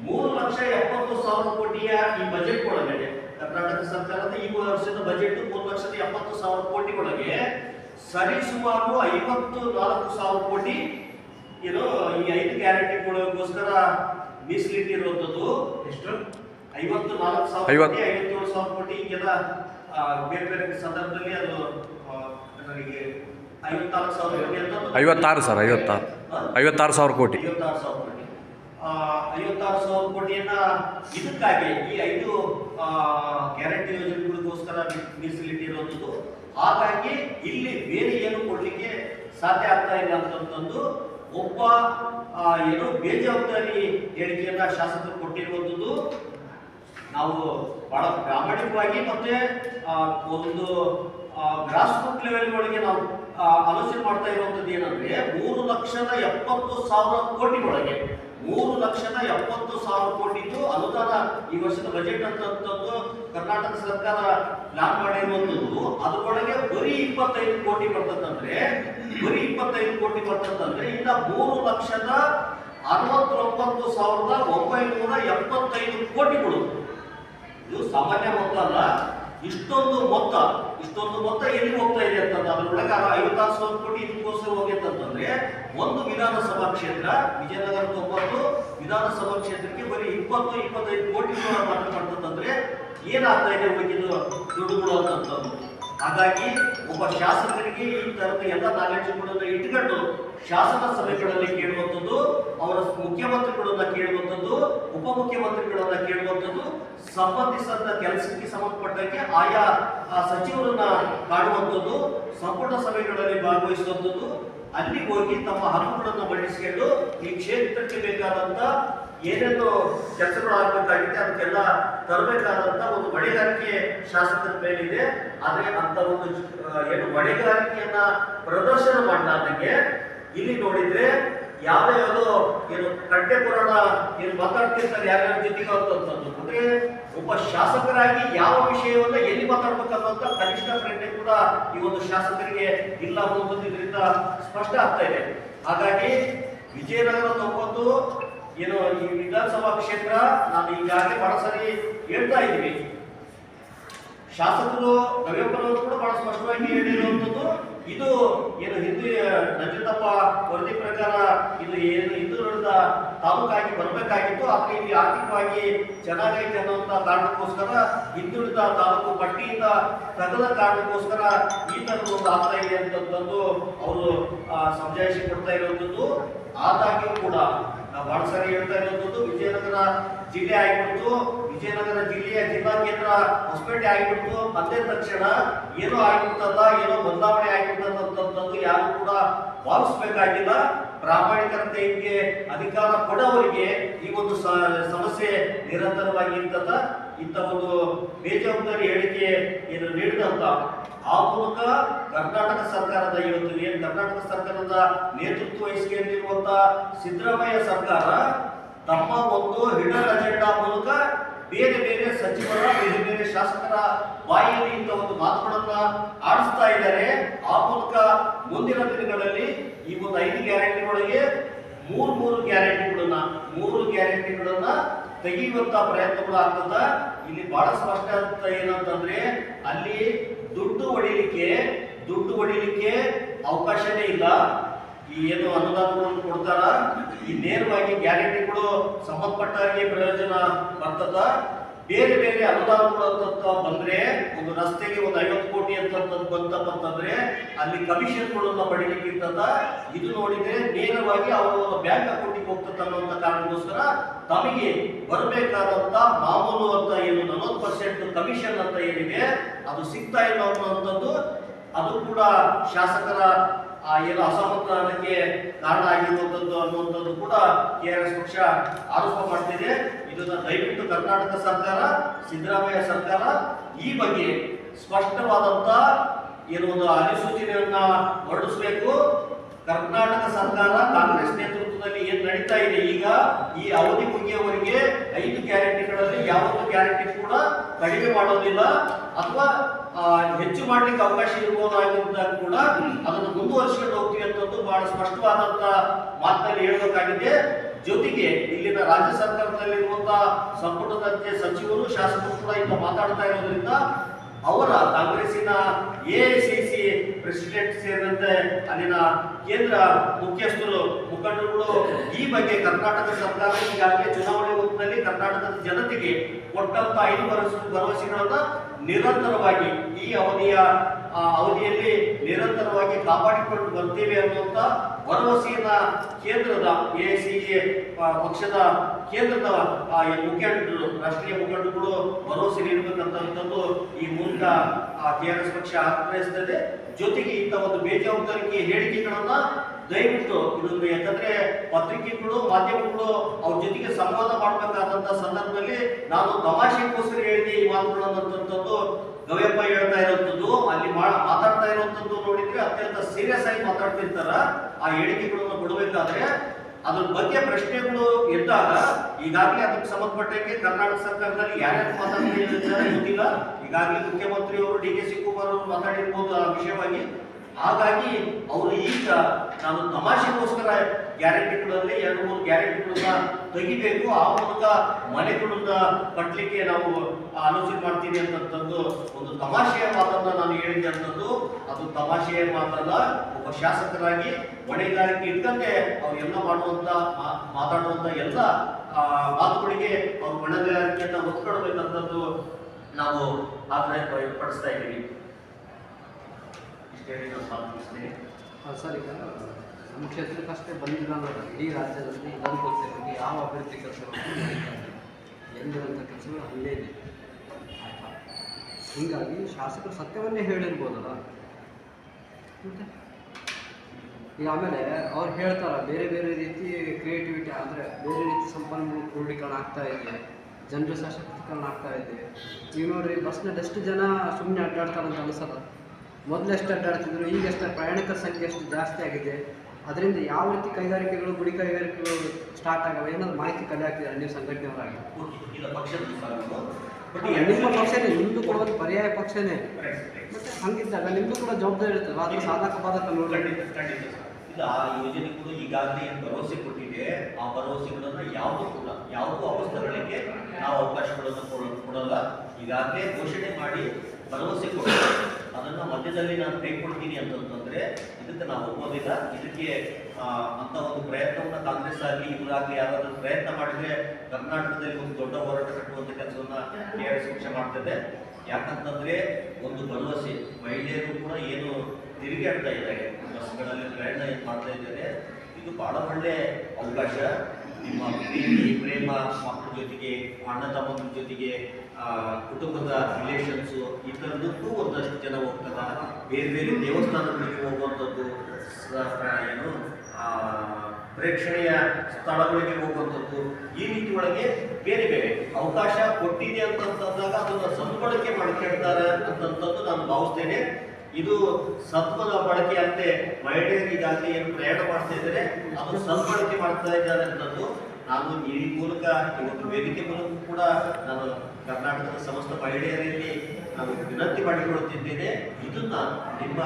ಮೂರು ಲಕ್ಷ ಎಪ್ಪತ್ತು ಸಾವಿರ ಕೋಟಿಯ ಈ ಬಜೆಟ್ ಒಳಗಡೆ. ಕರ್ನಾಟಕ ಸರ್ಕಾರದ ಈ ವರ್ಷದ ಬಜೆಟ್ ಮೂರು ಲಕ್ಷದ ಎಪ್ಪತ್ತು ಸಾವಿರ ಕೋಟಿ ಒಳಗೆ ಸರಿ ಸುಮಾರು ಐವತ್ತು ನಾಲ್ಕು ಸಾವಿರ ಕೋಟಿ ಏನು ಈ ಐದು ಗ್ಯಾರಂಟಿಗಳಿಗೋಸ್ಕರ ಮೀಸಲಿಟ್ಟಿರುವಂಥದ್ದು. ಎಷ್ಟು? ಐವತ್ತು ನಾಲ್ಕು ಸಾವಿರ. ಕೋಟಿ ಐವತ್ತೇಳು ಸಾವಿರ ಕೋಟಿ ಈಗೆಲ್ಲ ಬೇರೆ ಬೇರೆ ಸಂದರ್ಭದಲ್ಲಿ ಅದು ನನಗೆ ಐವತ್ತಾರು ಸಾವಿರ ಕೋಟಿ ಅಂತ ಐವತ್ತಾರು ಸರ್ ಐವತ್ತಾರು? ಐವತ್ತಾರು ಸಾವಿರ ಕೋಟಿ. ಐವತ್ತಾರು ಸಾವಿರ ಕೋಟಿ. ಐವತ್ತಾರು ಸಾವಿರ ಕೋಟಿಯನ್ನ ಇದಕ್ಕಾಗಿ ಈ ಐದು ಗ್ಯಾರಂಟಿ ಯೋಜನೆಗಳಿಗೋಸ್ಕರ ಮೀಸಲಿಟ್ಟಿರುವಂಥದ್ದು. ಹಾಗಾಗಿ ಇಲ್ಲಿ ಬೇರೆ ಏನು ಕೊಡಲಿಕ್ಕೆ ಸಾಧ್ಯ ಆಗ್ತಾ ಇಲ್ಲ ಅಂತಂದು ಒಬ್ಬ ಏನು ಬೇಜವಾಬ್ದಾರಿ ಹೇಳಿಕೆಯನ್ನ ಶಾಸಕರು ಕೊಟ್ಟಿರುವಂಥದ್ದು ನಾವು ಬಹಳ ಪ್ರಾಮಾಣಿಕವಾಗಿ ಮತ್ತೆ ಒಂದು ಗ್ರಾಸ್ ರೂಟ್ ಲೆವೆಲ್ ಒಳಗೆ ನಾವು ಆಲೋಚನೆ ಮಾಡ್ತಾ ಇರುವಂತದ್ದು ಏನಂದ್ರೆ ಮೂರು ಲಕ್ಷದ ಎಪ್ಪತ್ತು ಸಾವಿರ ಕೋಟಿ ಒಳಗೆ ಮೂರು ಲಕ್ಷದ ಎಪ್ಪತ್ತು ಸಾವಿರ ಕೋಟಿದು ಅನುದಾನ ಈ ವರ್ಷದ ಬಜೆಟ್ ಅಂತದ್ದು ಕರ್ನಾಟಕ ಸರ್ಕಾರ ಪ್ಲಾನ್ ಮಾಡಿರುವಂತದ್ದು ಅದರೊಳಗೆ ಬರೀ ಇಪ್ಪತ್ತೈದು ಕೋಟಿ ಬರ್ತದಂದ್ರೆ, ಬರೀ ಇಪ್ಪತ್ತೈದು ಕೋಟಿ ಬರ್ತದಂದ್ರೆ ಇನ್ನ ಮೂರು ಲಕ್ಷದ ಅರವತ್ತೊಂಬತ್ತು ಸಾವಿರದ ಒಂಬೈನೂರ ಎಪ್ಪತ್ತೈದು ಕೋಟಿಗಳು. ಇದು ಸಾಮಾನ್ಯ ಮೊತ್ತ ಅಲ್ಲ, ಇಷ್ಟೊಂದು ಮೊತ್ತ. ಇಷ್ಟೊಂದು ಮೊತ್ತ ಎಲ್ಲಿ ಹೋಗ್ತಾ ಇದೆ ಅಂತಂದ್ರೆ ಅದ್ರೊಳಗೆ ಐವತ್ತಾರು ಸಾವಿರ ಕೋಟಿ ಇದಕ್ಕೋಸ್ಕರ ಹೋಗೈತಂತಂದ್ರೆ, ಒಂದು ವಿಧಾನಸಭಾ ಕ್ಷೇತ್ರ ವಿಜಯನಗರ ತೊಂಬತ್ತು ವಿಧಾನಸಭಾ ಕ್ಷೇತ್ರಕ್ಕೆ ಬರೀ ಇಪ್ಪತ್ತು, ಇಪ್ಪತ್ತೈದು ಕೋಟಿ ಮಾತ್ರ ಮಾಡ್ತಂದ್ರೆ ಏನಾಗ್ತಾ ಇದೆ ಉಳಿದಿದ್ದು ದುಡ್ಡುಗಳು ಹಾಗಾಗಿ ಒಬ್ಬ ಶಾಸಕರಿಗೆ ಈ ತರದ ಎಲ್ಲ ನಾಲೆಡ್ಜ್ಗಳನ್ನ ಇಟ್ಕೊಂಡು ಶಾಸನ ಸಭೆಗಳಲ್ಲಿ ಕೇಳುವಂಥದ್ದು, ಅವರ ಮುಖ್ಯಮಂತ್ರಿಗಳನ್ನ ಕೇಳುವಂಥದ್ದು, ಉಪಮುಖ್ಯಮಂತ್ರಿಗಳನ್ನ ಕೇಳುವಂಥದ್ದು, ಸಂಬಂಧಿಸಿದ ಕೆಲಸಕ್ಕೆ ಸಂಬಂಧಪಟ್ಟಂತೆ ಆಯಾ ಸಚಿವರನ್ನ ಕಾಣುವಂಥದ್ದು ಸಂಪುಟ ಸಭೆಗಳಲ್ಲಿ ಭಾಗವಹಿಸುವಂಥದ್ದು ಅಲ್ಲಿ ಹೋಗಿ ತಮ್ಮ ಹಕ್ಕುಗಳನ್ನು ಮಂಡಿಸಿಕೊಂಡು ಈ ಕ್ಷೇತ್ರಕ್ಕೆ ಬೇಕಾದಂತ ಏನೇನು ಕೆಲಸಗಳು ಆಗಬೇಕಾಗಿದೆ ಅದಕ್ಕೆಲ್ಲ ತರಬೇಕಾದಂತ ಒಂದು ಹೊಣೆಗಾರಿಕೆ ಶಾಸಕರ ಮೇಲಿದೆ. ಆದ್ರೆ ಅಂತ ಒಂದು ಏನು ಹೊಣೆಗಾರಿಕೆಯನ್ನ ಪ್ರದರ್ಶನ ಮಾಡಲಾರ್ದಂಗೆ ಇಲ್ಲಿ ನೋಡಿದ್ರೆ ಯಾವ ಯಾವುದೋ ಏನು ಕಟ್ಟೆ ಪುರಾಣ ಏನು ಮಾತಾಡ್ತಿರ್ತಾರೆ ಯಾರ್ಯಾರ ಜೊತೆಗೆ ಅಂತ ಅಂದ್ರೆ ಒಬ್ಬ ಶಾಸಕರಾಗಿ ಯಾವ ವಿಷಯವನ್ನ ಎಲ್ಲಿ ಮಾತಾಡ್ಬೇಕನ್ನುವಂತ ಕನಿಷ್ಠ ಪ್ರಜ್ಞೆ ಕೂಡ ಈ ಒಂದು ಶಾಸಕರಿಗೆ ಇಲ್ಲ ಅನ್ನುವಂಥದ್ದು ಇದರಿಂದ ಸ್ಪಷ್ಟ ಆಗ್ತಾ ಇದೆ. ಹಾಗಾಗಿ ವಿಜಯನಗರ ತೊಂಬತ್ತು ಏನು ಈ ವಿಧಾನಸಭಾ ಕ್ಷೇತ್ರ, ನಾನು ಈಗಾಗಲೇ ಬಹಳ ಸರಿ ಹೇಳ್ತಾ ಇದ್ದೀವಿ ಶಾಸಕರು ರವಿಯಪ್ಪನವರು ಕೂಡ ಬಹಳ ಸ್ಪಷ್ಟವಾಗಿ ಹೇಳಿರುವಂಥದ್ದು, ಇದು ಏನು ಹಿಂದೂ, ನಂಜುಂಡಪ್ಪ ವರದಿ ಪ್ರಕಾರ ಇದು ಏನು ಹಿಂದುಳಿದ ತಾಲೂಕಾಗಿ ಬರಬೇಕಾಗಿತ್ತು, ಆದರೆ ಇಲ್ಲಿ ಆರ್ಥಿಕವಾಗಿ ಚೆನ್ನಾಗೈತೆ ಅನ್ನುವಂಥ ಕಾರಣಕ್ಕೋಸ್ಕರ ಹಿಂದುಳಿದ ತಾಲೂಕು ಪಟ್ಟಿಯಿಂದ ತೆಗೆದ ಕಾರಣಕ್ಕೋಸ್ಕರ ಈ ಥರದ ಒಂದು ಆಗ್ತಾ ಇದೆ ಅಂತಂದು ಅವರು ಸಮಜಾಯಿಷಿ ಕೊಡ್ತಾ ಇರುವಂಥದ್ದು. ಆದಾಗ್ಯೂ ಕೂಡ, ನಾವು ಬಹಳ ಸರಿ ಹೇಳ್ತಾ ಇರುವಂಥದ್ದು, ವಿಜಯನಗರ ಜಿಲ್ಲೆ ಆಗಿಬಿಡ್ತು. ವಿಜಯನಗರ ಜಿಲ್ಲೆಯ ಜಿಲ್ಲಾ ಕೇಂದ್ರ ಹೊಸಪೇಟೆ ಆಗಿಬಿಡ್ತು. ಅಂದೇ ತಕ್ಷಣ ಏನೋ ಆಗಿಬಿಡ್ತದ ಏನೋ ಬದಲಾವಣೆ ಆಗಿಬಿಡ್ತದಂತಂದು ಯಾರು ಕೂಡ ಭಾವಿಸ್ಬೇಕಾಗಿಲ್ಲ. ಪ್ರಾಮಾಣಿಕತೆಗೆ ಅಧಿಕಾರ ಕೊಡೋವರಿಗೆ ಈ ಒಂದು ಸಮಸ್ಯೆ ನಿರಂತರವಾಗಿ ಇರ್ತದ ಇಂಥ ಒಂದು ಬೇಜವಾಬ್ದಾರಿ ಹೇಳಿಕೆ ಏನು ನೀಡಿದಂತ, ಆ ಮೂಲಕ ಕರ್ನಾಟಕ ಸರ್ಕಾರದ ಇವತ್ತು ಕರ್ನಾಟಕ ಸರ್ಕಾರದ ನೇತೃತ್ವ ವಹಿಸಿಕೊಂಡಿರುವಂತ ಸಿದ್ದರಾಮಯ್ಯ ಸರ್ಕಾರ ತಮ್ಮ ಒಂದು ಹಿಡನ್ ಅಜೆಂಡಾ ಮೂಲಕ ಬೇರೆ ಬೇರೆ ಸಚಿವರ, ಬೇರೆ ಬೇರೆ ಶಾಸಕರ ಬಾಯಿಯಲ್ಲಿ ಇಂಥ ಒಂದು ಮಾತುಗಳನ್ನ ಆಡಿಸ್ತಾ ಇದ್ದಾರೆ. ಆ ಮೂಲಕ ಮುಂದಿನ ದಿನಗಳಲ್ಲಿ ಈ ಒಂದು ಐದು ಗ್ಯಾರಂಟಿಗಳಿಗೆ ಮೂರು ಮೂರು ಗ್ಯಾರಂಟಿಗಳನ್ನ ಮೂರು ಗ್ಯಾರಂಟಿಗಳನ್ನ ತೆಗೆಯುವಂತ ಪ್ರಯತ್ನಗಳು ಆಗ್ತದ. ಇಲ್ಲಿ ಬಹಳ ಸ್ಪಷ್ಟ ಏನಂತಂದ್ರೆ, ಅಲ್ಲಿ ದುಡ್ಡು ಹೊಡಿಲಿಕ್ಕೆ ದುಡ್ಡು ಹೊಡಿಲಿಕ್ಕೆ ಅವಕಾಶನೇ ಇಲ್ಲ. ಈ ಏನು ಅನುದಾನಗಳನ್ನು ಕೊಡ್ತಾರ? ಈ ನೇರವಾಗಿ ಗ್ಯಾರಂಟಿಗಳು ಸಂಬಂಧಪಟ್ಟವರಿಗೆ ಪ್ರಯೋಜನ ಬರ್ತದ. ಬೇರೆ ಬೇರೆ ಅನುದಾನಗಳು ಅಂತ ಬಂದ್ರೆ ಒಂದು ರಸ್ತೆಗೆ ಒಂದು ಐವತ್ತು ಕೋಟಿ ಅಂತ ಬಂತಪ್ಪ ಅಂತಂದ್ರೆ ಅಲ್ಲಿ ಕಮಿಷನ್ಗಳನ್ನ ಪಡಿಲಿಕ್ಕೆ ಇರ್ತದ ಇದು ನೋಡಿದ್ರೆ ನೇರವಾಗಿ ಅವರ ಬ್ಯಾಂಕ್ ಅಕೌಂಟಿಗೆ ಹೋಗ್ತದ ಕಾರಣಕ್ಕೋಸ್ಕರ ತಮಗೆ ಬರಬೇಕಾದಂತ ಮಾಮೂಲು ಅಂತ ಏನು ನಲವತ್ತು ಪರ್ಸೆಂಟ್ ಕಮಿಷನ್ ಅಂತ ಏನಿದೆ, ಅದು ಸಿಗ್ತಾ ಇಲ್ಲ ಅನ್ನುವಂಥದ್ದು, ಅದು ಕೂಡ ಶಾಸಕರ ಆ ಏನು ಅಸಮಾಧಾನಕ್ಕೆ ಕಾರಣ ಆಗಿರುವಂಥದ್ದು ಅನ್ನುವಂಥದ್ದು ಕೂಡ ಕೆ ಆರ್ ಎಸ್ ಪಕ್ಷ ಆರೋಪ ಮಾಡ್ತಿದೆ. ಇದನ್ನ ದಯವಿಟ್ಟು ಕರ್ನಾಟಕ ಸರ್ಕಾರ, ಸಿದ್ದರಾಮಯ್ಯ ಸರ್ಕಾರ ಈ ಬಗ್ಗೆ ಸ್ಪಷ್ಟವಾದಂತ ಏನು ಒಂದು ಅಧಿಸೂಚನೆಯನ್ನ ಹೊರಡಿಸಬೇಕು. ಕರ್ನಾಟಕ ಸರ್ಕಾರ ಕಾಂಗ್ರೆಸ್ ನೇತೃತ್ವದಲ್ಲಿ ಏನು ನಡೀತಾ ಇದೆ? ಈಗ ಈ ಅವಧಿ ಮುಗಿಯುವವರೆಗೆ ಐದು ಗ್ಯಾರಂಟಿಗಳಲ್ಲಿ ಯಾವೊಂದು ಗ್ಯಾರಂಟಿ ಕೂಡ ಕಡಿಮೆ ಮಾಡೋದಿಲ್ಲ. ಅಥವಾ ಹೆಚ್ಚು ಮಾಡ್ಲಿಕ್ಕೆ ಅವಕಾಶ ಇರಬಹುದಾಗಿದ್ದಾಗ ಕೂಡ ಅದನ್ನು ಮುಂದುವರಿಸಿಕೊಂಡು ಹೋಗ್ತೀವಿ ಅಂತಂದು ಬಹಳ ಸ್ಪಷ್ಟವಾದಂತ ಮಾತಿನಲ್ಲಿ ಹೇಳಬೇಕಾಗಿದೆ. ಜೊತೆಗೆ ಇಲ್ಲಿನ ರಾಜ್ಯ ಸರ್ಕಾರದಲ್ಲಿರುವಂತಹ ಸಂಪುಟದಂತೆ ಸಚಿವರು, ಶಾಸಕರು ಕೂಡ ಇಂದ ಮಾತಾಡ್ತಾ ಇರೋದ್ರಿಂದ ಅವರ ಕಾಂಗ್ರೆಸ್ಸಿನ ಎ ಸಿ ಪ್ರೆಸಿಡೆಂಟ್ ಸೇರಿದಂತೆ ಅಲ್ಲಿನ ಕೇಂದ್ರ ಮುಖ್ಯಸ್ಥರು, ಮುಖಂಡರುಗಳು ಈ ಬಗ್ಗೆ ಕರ್ನಾಟಕ ಸರ್ಕಾರ ಈಗಾಗಲೇ ಚುನಾವಣೆ ಹೊತ್ತಿನಲ್ಲಿ ಕರ್ನಾಟಕದ ಜನತೆಗೆ ಕೊಟ್ಟಂತ ಐದು ಭರವಸೆ ಭರವಸೆಗಳನ್ನ ನಿರಂತರವಾಗಿ ಈ ಅವಧಿಯ ಅವಧಿಯಲ್ಲಿ ನಿರಂತರವಾಗಿ ಕಾಪಾಡಿಕೊಂಡು ಬರ್ತೇವೆ ಅನ್ನುವಂತ ಭರವಸೆಯನ್ನ ಕೇಂದ್ರದ ಎ ಸಿ ಎ ಪಕ್ಷದ ಕೇಂದ್ರದ ಆ, ಮುಖಂಡರು ರಾಷ್ಟ್ರೀಯ ಮುಖಂಡರುಗಳು ಭರವಸೆ ನೀಡಬೇಕಂತದ್ದು ಈ ಮೂಲಕ ಎಸ್ ಪಕ್ಷ ಆಗ್ರಹಿಸ್ತದೆ. ಜೊತೆಗೆ ಇಂಥ ಒಂದು ಬೇಜವಾಬ್ದಾರಿಕೆ ಹೇಳಿಕೆಗಳನ್ನ ದಯವಿಟ್ಟು ಇದೊಂದು ಯಾಕಂದ್ರೆ ಪತ್ರಿಕೆಗಳು ಮಾಧ್ಯಮಗಳು ಅವ್ರ ಜೊತೆಗೆ ಸಂವಾದ ಮಾಡಬೇಕಾದಂತ ಸಂದರ್ಭದಲ್ಲಿ ನಾನು ತಮಾಷೆಗೋಸ್ಕರ ಹೇಳಿದೆ ಈ ಮಾತುಗಳನ್ನು ಗವ್ಯಪ್ಪ ಹೇಳ್ತಾ ಇರುವಂತದ್ದು ಅಲ್ಲಿ ಮಾತಾಡ್ತಾ ಇರುವಂತದ್ದು ನೋಡಿದ್ರೆ ಅತ್ಯಂತ ಸೀರಿಯಸ್ ಆಗಿ ಮಾತಾಡ್ತಿರ್ತಾರ. ಆ ಹೇಳಿಕೆಗಳನ್ನು ಕೊಡಬೇಕಾದ್ರೆ ಅದ್ರ ಬಗ್ಗೆ ಪ್ರಶ್ನೆಗಳು ಎದ್ದಾಗ ಈಗಾಗಲೇ ಅದಕ್ಕೆ ಸಂಬಂಧಪಟ್ಟಂಗೆ ಕರ್ನಾಟಕ ಸರ್ಕಾರದಲ್ಲಿ ಯಾರ್ಯಾರು ಮಾತಾಡ್ತಿದ್ದಾರೆ ಗೊತ್ತಿಲ್ಲ. ಈಗಾಗಲೇ ಮುಖ್ಯಮಂತ್ರಿಯವರು, ಡಿ ಕೆ ಶಿವಕುಮಾರ್ ಅವರು ಮಾತಾಡಿರ್ಬೋದು ಆ ವಿಷಯವಾಗಿ. ಹಾಗಾಗಿ ಅವರು ಈಗ ನಾನು ತಮಾಷೆಗೋಸ್ಕರ ಗ್ಯಾರಂಟಿಗಳಲ್ಲಿ ಎರಡು ಮೂರು ಗ್ಯಾರಂಟಿಗಳನ್ನ ತೆಗಿಬೇಕು. ಆ ಮೂಲಕ ಮನೆಗಳನ್ನ ಕಟ್ಟಲಿಕ್ಕೆ ನಾವು ಆಲೋಚನೆ ಮಾಡ್ತೀವಿ ಅಂತಂದು ಒಂದು ತಮಾಷೆಯ ಮಾತನ್ನ ನಾನು ಹೇಳಿದ್ದೆ ಅಂತಂದು ಅದು ತಮಾಷೆಯ ಮಾತಲ್ಲ, ಒಬ್ಬ ಶಾಸಕರಾಗಿ ಹೊಣೆಗಾರಿಕೆ ಇಟ್ಟಂತೆ ಅವ್ರೆಲ್ಲ ಮಾಡುವಂತ ಮಾತಾಡುವಂತ ಎಲ್ಲ ಮಾತುಗಳಿಗೆ ಅವ್ರ ಹೊಣೆಗಾರಿಕೆಯನ್ನ ಒತ್ಕೊಡ್ಬೇಕಂತದ್ದು ನಾವು ಆಗ್ರಹ ಪಡಿಸ್ತಾ ಇದ್ದೀವಿ. ಇಷ್ಟೇ ನಾನು. ಸರ್. ನಮ್ಮ ಕ್ಷೇತ್ರಕ್ಕಷ್ಟೇ ಬಂದಿಲ್ಲ ಅನ್ನೋದು ಇಡೀ ರಾಜ್ಯದಲ್ಲಿ ಇದನ್ನು ಗೊತ್ತಿರೋದು ಯಾವ ಅಭಿವೃದ್ಧಿ ಕೆಲಸಗಳು ಎಂದಿರಂಥ ಕೆಲಸಗಳು ಅಲ್ಲೇ ಇದೆ. ಆಯ್ತಾ? ಹೀಗಾಗಿ ಶಾಸಕರು ಸತ್ಯವನ್ನೇ ಹೇಳಿರ್ಬೋದಲ್ಲ? ಈಗ ಆಮೇಲೆ ಅವ್ರು ಹೇಳ್ತಾರ, ಬೇರೆ ಬೇರೆ ರೀತಿ ಕ್ರಿಯೇಟಿವಿಟಿ ಅಂದರೆ ಬೇರೆ ರೀತಿ ಸಂಪನ್ಮೂಲ ಕ್ರೋಢೀಕರಣ ಆಗ್ತಾ ಇದೆ, ಜನರ ಸಶಕ್ತೀಕರಣ ಆಗ್ತಾ ಇದೆ. ಈಗ ನೋಡ್ರಿ, ಬಸ್ನಲ್ಲಿ ಎಷ್ಟು ಜನ ಸುಮ್ಮನೆ ಅಡ್ಡಾಡ್ತಾರಂತ ಅನಿಸಲ್ಲ? ಮೊದಲು ಎಷ್ಟು ಅಡ್ಡಾಡ್ತಿದ್ರು, ಈಗ ಎಷ್ಟು ಪ್ರಯಾಣಿಕರ ಸಂಖ್ಯೆ ಎಷ್ಟು ಜಾಸ್ತಿ ಆಗಿದೆ? ಅದರಿಂದ ಯಾವ ರೀತಿ ಕೈಗಾರಿಕೆಗಳು ಗುಡಿ ಕೈಗಾರಿಕೆಗಳು ಸ್ಟಾರ್ಟ್ ಆಗವೆ ಏನಾದ್ರು ಮಾಹಿತಿ ಕಲೆ ಹಾಕ್ತಿದ್ದಾರೆ ನೀವು ಸಂಘಟನೆಯವರಾಗಿ. ಇಲ್ಲ ಪಕ್ಷದ ಸಾಲಗಳು ಬಟ್ ನಿಮ್ಮ ಪಕ್ಷನೇ ನಿಮ್ಮದು ಕೂಡ ಒಂದು ಪರ್ಯಾಯ ಪಕ್ಷನೇ. ಮತ್ತೆ ಹಂಗಿದ್ದಾಗ ನಿಮ್ಮದು ಕೂಡ ಜವಾಬ್ದಾರಿ ಇರ್ತದೆ ಅದು ಸಾಧಕ ಬಾಧಕ ನೋಡಿ. ಇದು ಆ ಯೋಜನೆಗಳು ಈಗಾಗಲೇ ಏನು ಭರವಸೆ ಕೊಟ್ಟಿದೆ ಆ ಭರವಸೆಗಳನ್ನು ಯಾವುದೂ ಕೂಡ ಯಾವುದೂ ಅವಸ್ಥೆಗಳಿಗೆ ನಾವು ಅವಕಾಶಗಳನ್ನು ಕೊಡ- ಕೊಡಲ್ಲ. ಈಗಾಗಲೇ ಘೋಷಣೆ ಮಾಡಿ ಭರವಸೆ ಕೊಟ್ಟಿದೆ ಅದನ್ನು ಮಧ್ಯದಲ್ಲಿ ನಾನು ಕೈಕೊಳ್ತೀನಿ ಅಂತಂತಂದ್ರೆ ಇದಕ್ಕೆ ನಾವು ಒಪ್ಪೋದಿಲ್ಲ ಇದಕ್ಕೆ ಅಂತ ಒಂದು ಪ್ರಯತ್ನವನ್ನು ಕಾಂಗ್ರೆಸ್ ಆಗಲಿ ಇವರಾಗಲಿ ಯಾರಾದರೂ ಪ್ರಯತ್ನ ಮಾಡಿದ್ರೆ ಕರ್ನಾಟಕದಲ್ಲಿ ಒಂದು ದೊಡ್ಡ ಹೋರಾಟ ಕಟ್ಟುವಂಥ ಕೆಲಸವನ್ನ ಕೆ ಆರ್ ಮಾಡ್ತದೆ. ಯಾಕಂತಂದ್ರೆ, ಒಂದು ಭರವಸೆ. ಮಹಿಳೆಯರು ಕೂಡ ಏನು ತಿರುಗಾಡ್ತಾ ಇದ್ದಾರೆ. ಬಸ್ಗಳಲ್ಲಿ ಪ್ರಯಾಣ ಏನು ಮಾಡ್ತಾ ಇದ್ದಾರೆ, ಇದು ಬಹಳ ಒಳ್ಳೆ ಅವಕಾಶ. ನಿಮ್ಮ ಪ್ರೀತಿ, ಪ್ರೇಮ ಮಕ್ಕಳ ಜೊತೆಗೆ, ಅಣ್ಣ ತಮ್ಮ ಜೊತೆಗೆ ಕುಟುಂಬದ ರಿಲೇಷನ್ಸು ಈ ಥರದಕ್ಕೂ ಒಂದಷ್ಟು ಜನ ಹೋಗ್ತಾರೆ. ಬೇರೆ ಬೇರೆ ದೇವಸ್ಥಾನಗಳಿಗೆ ಹೋಗುವಂಥದ್ದು ಏನು ಪ್ರೇಕ್ಷಣೀಯ ಸ್ಥಳಗಳಿಗೆ ಹೋಗುವಂಥದ್ದು ಈ ರೀತಿ ಒಳಗೆ ಬೇರೆ ಬೇರೆ ಅವಕಾಶ ಕೊಟ್ಟಿದೆ ಅಂತಂತಂದಾಗ ಅದನ್ನು ಸದ್ಬಳಕೆ ಮಾಡ್ಕೊಳ್ತಾರೆ ಅಂತಂತದ್ದು ನಾನು ಭಾವಿಸ್ತೇನೆ. ಇದು ಸತ್ವದ ಬಳಕೆ ಅಂತೆ ಮಹಿಳೆಯರು ಈಗಾಗಲೇ ಏನು ಪ್ರಯಾಣ ಮಾಡ್ತಾ ಇದ್ದಾರೆ, ಅದು ಸದ್ಬಳಕೆ ಮಾಡ್ತಾ ಇದ್ದಾರೆ ಅಂತದ್ದು ನಾನು ಈ ಮೂಲಕ ಒಂದು ವೇದಿಕೆ ಮೂಲಕ ಕೂಡ ನಾನು ಕರ್ನಾಟಕದ ಸಮಸ್ತ ಮಹಿಳೆಯರಲ್ಲಿ ನಾನು ವಿನಂತಿ ಮಾಡಿಕೊಳ್ಳುತ್ತಿದ್ದೇನೆ. ಇದನ್ನ ನಿಮ್ಮ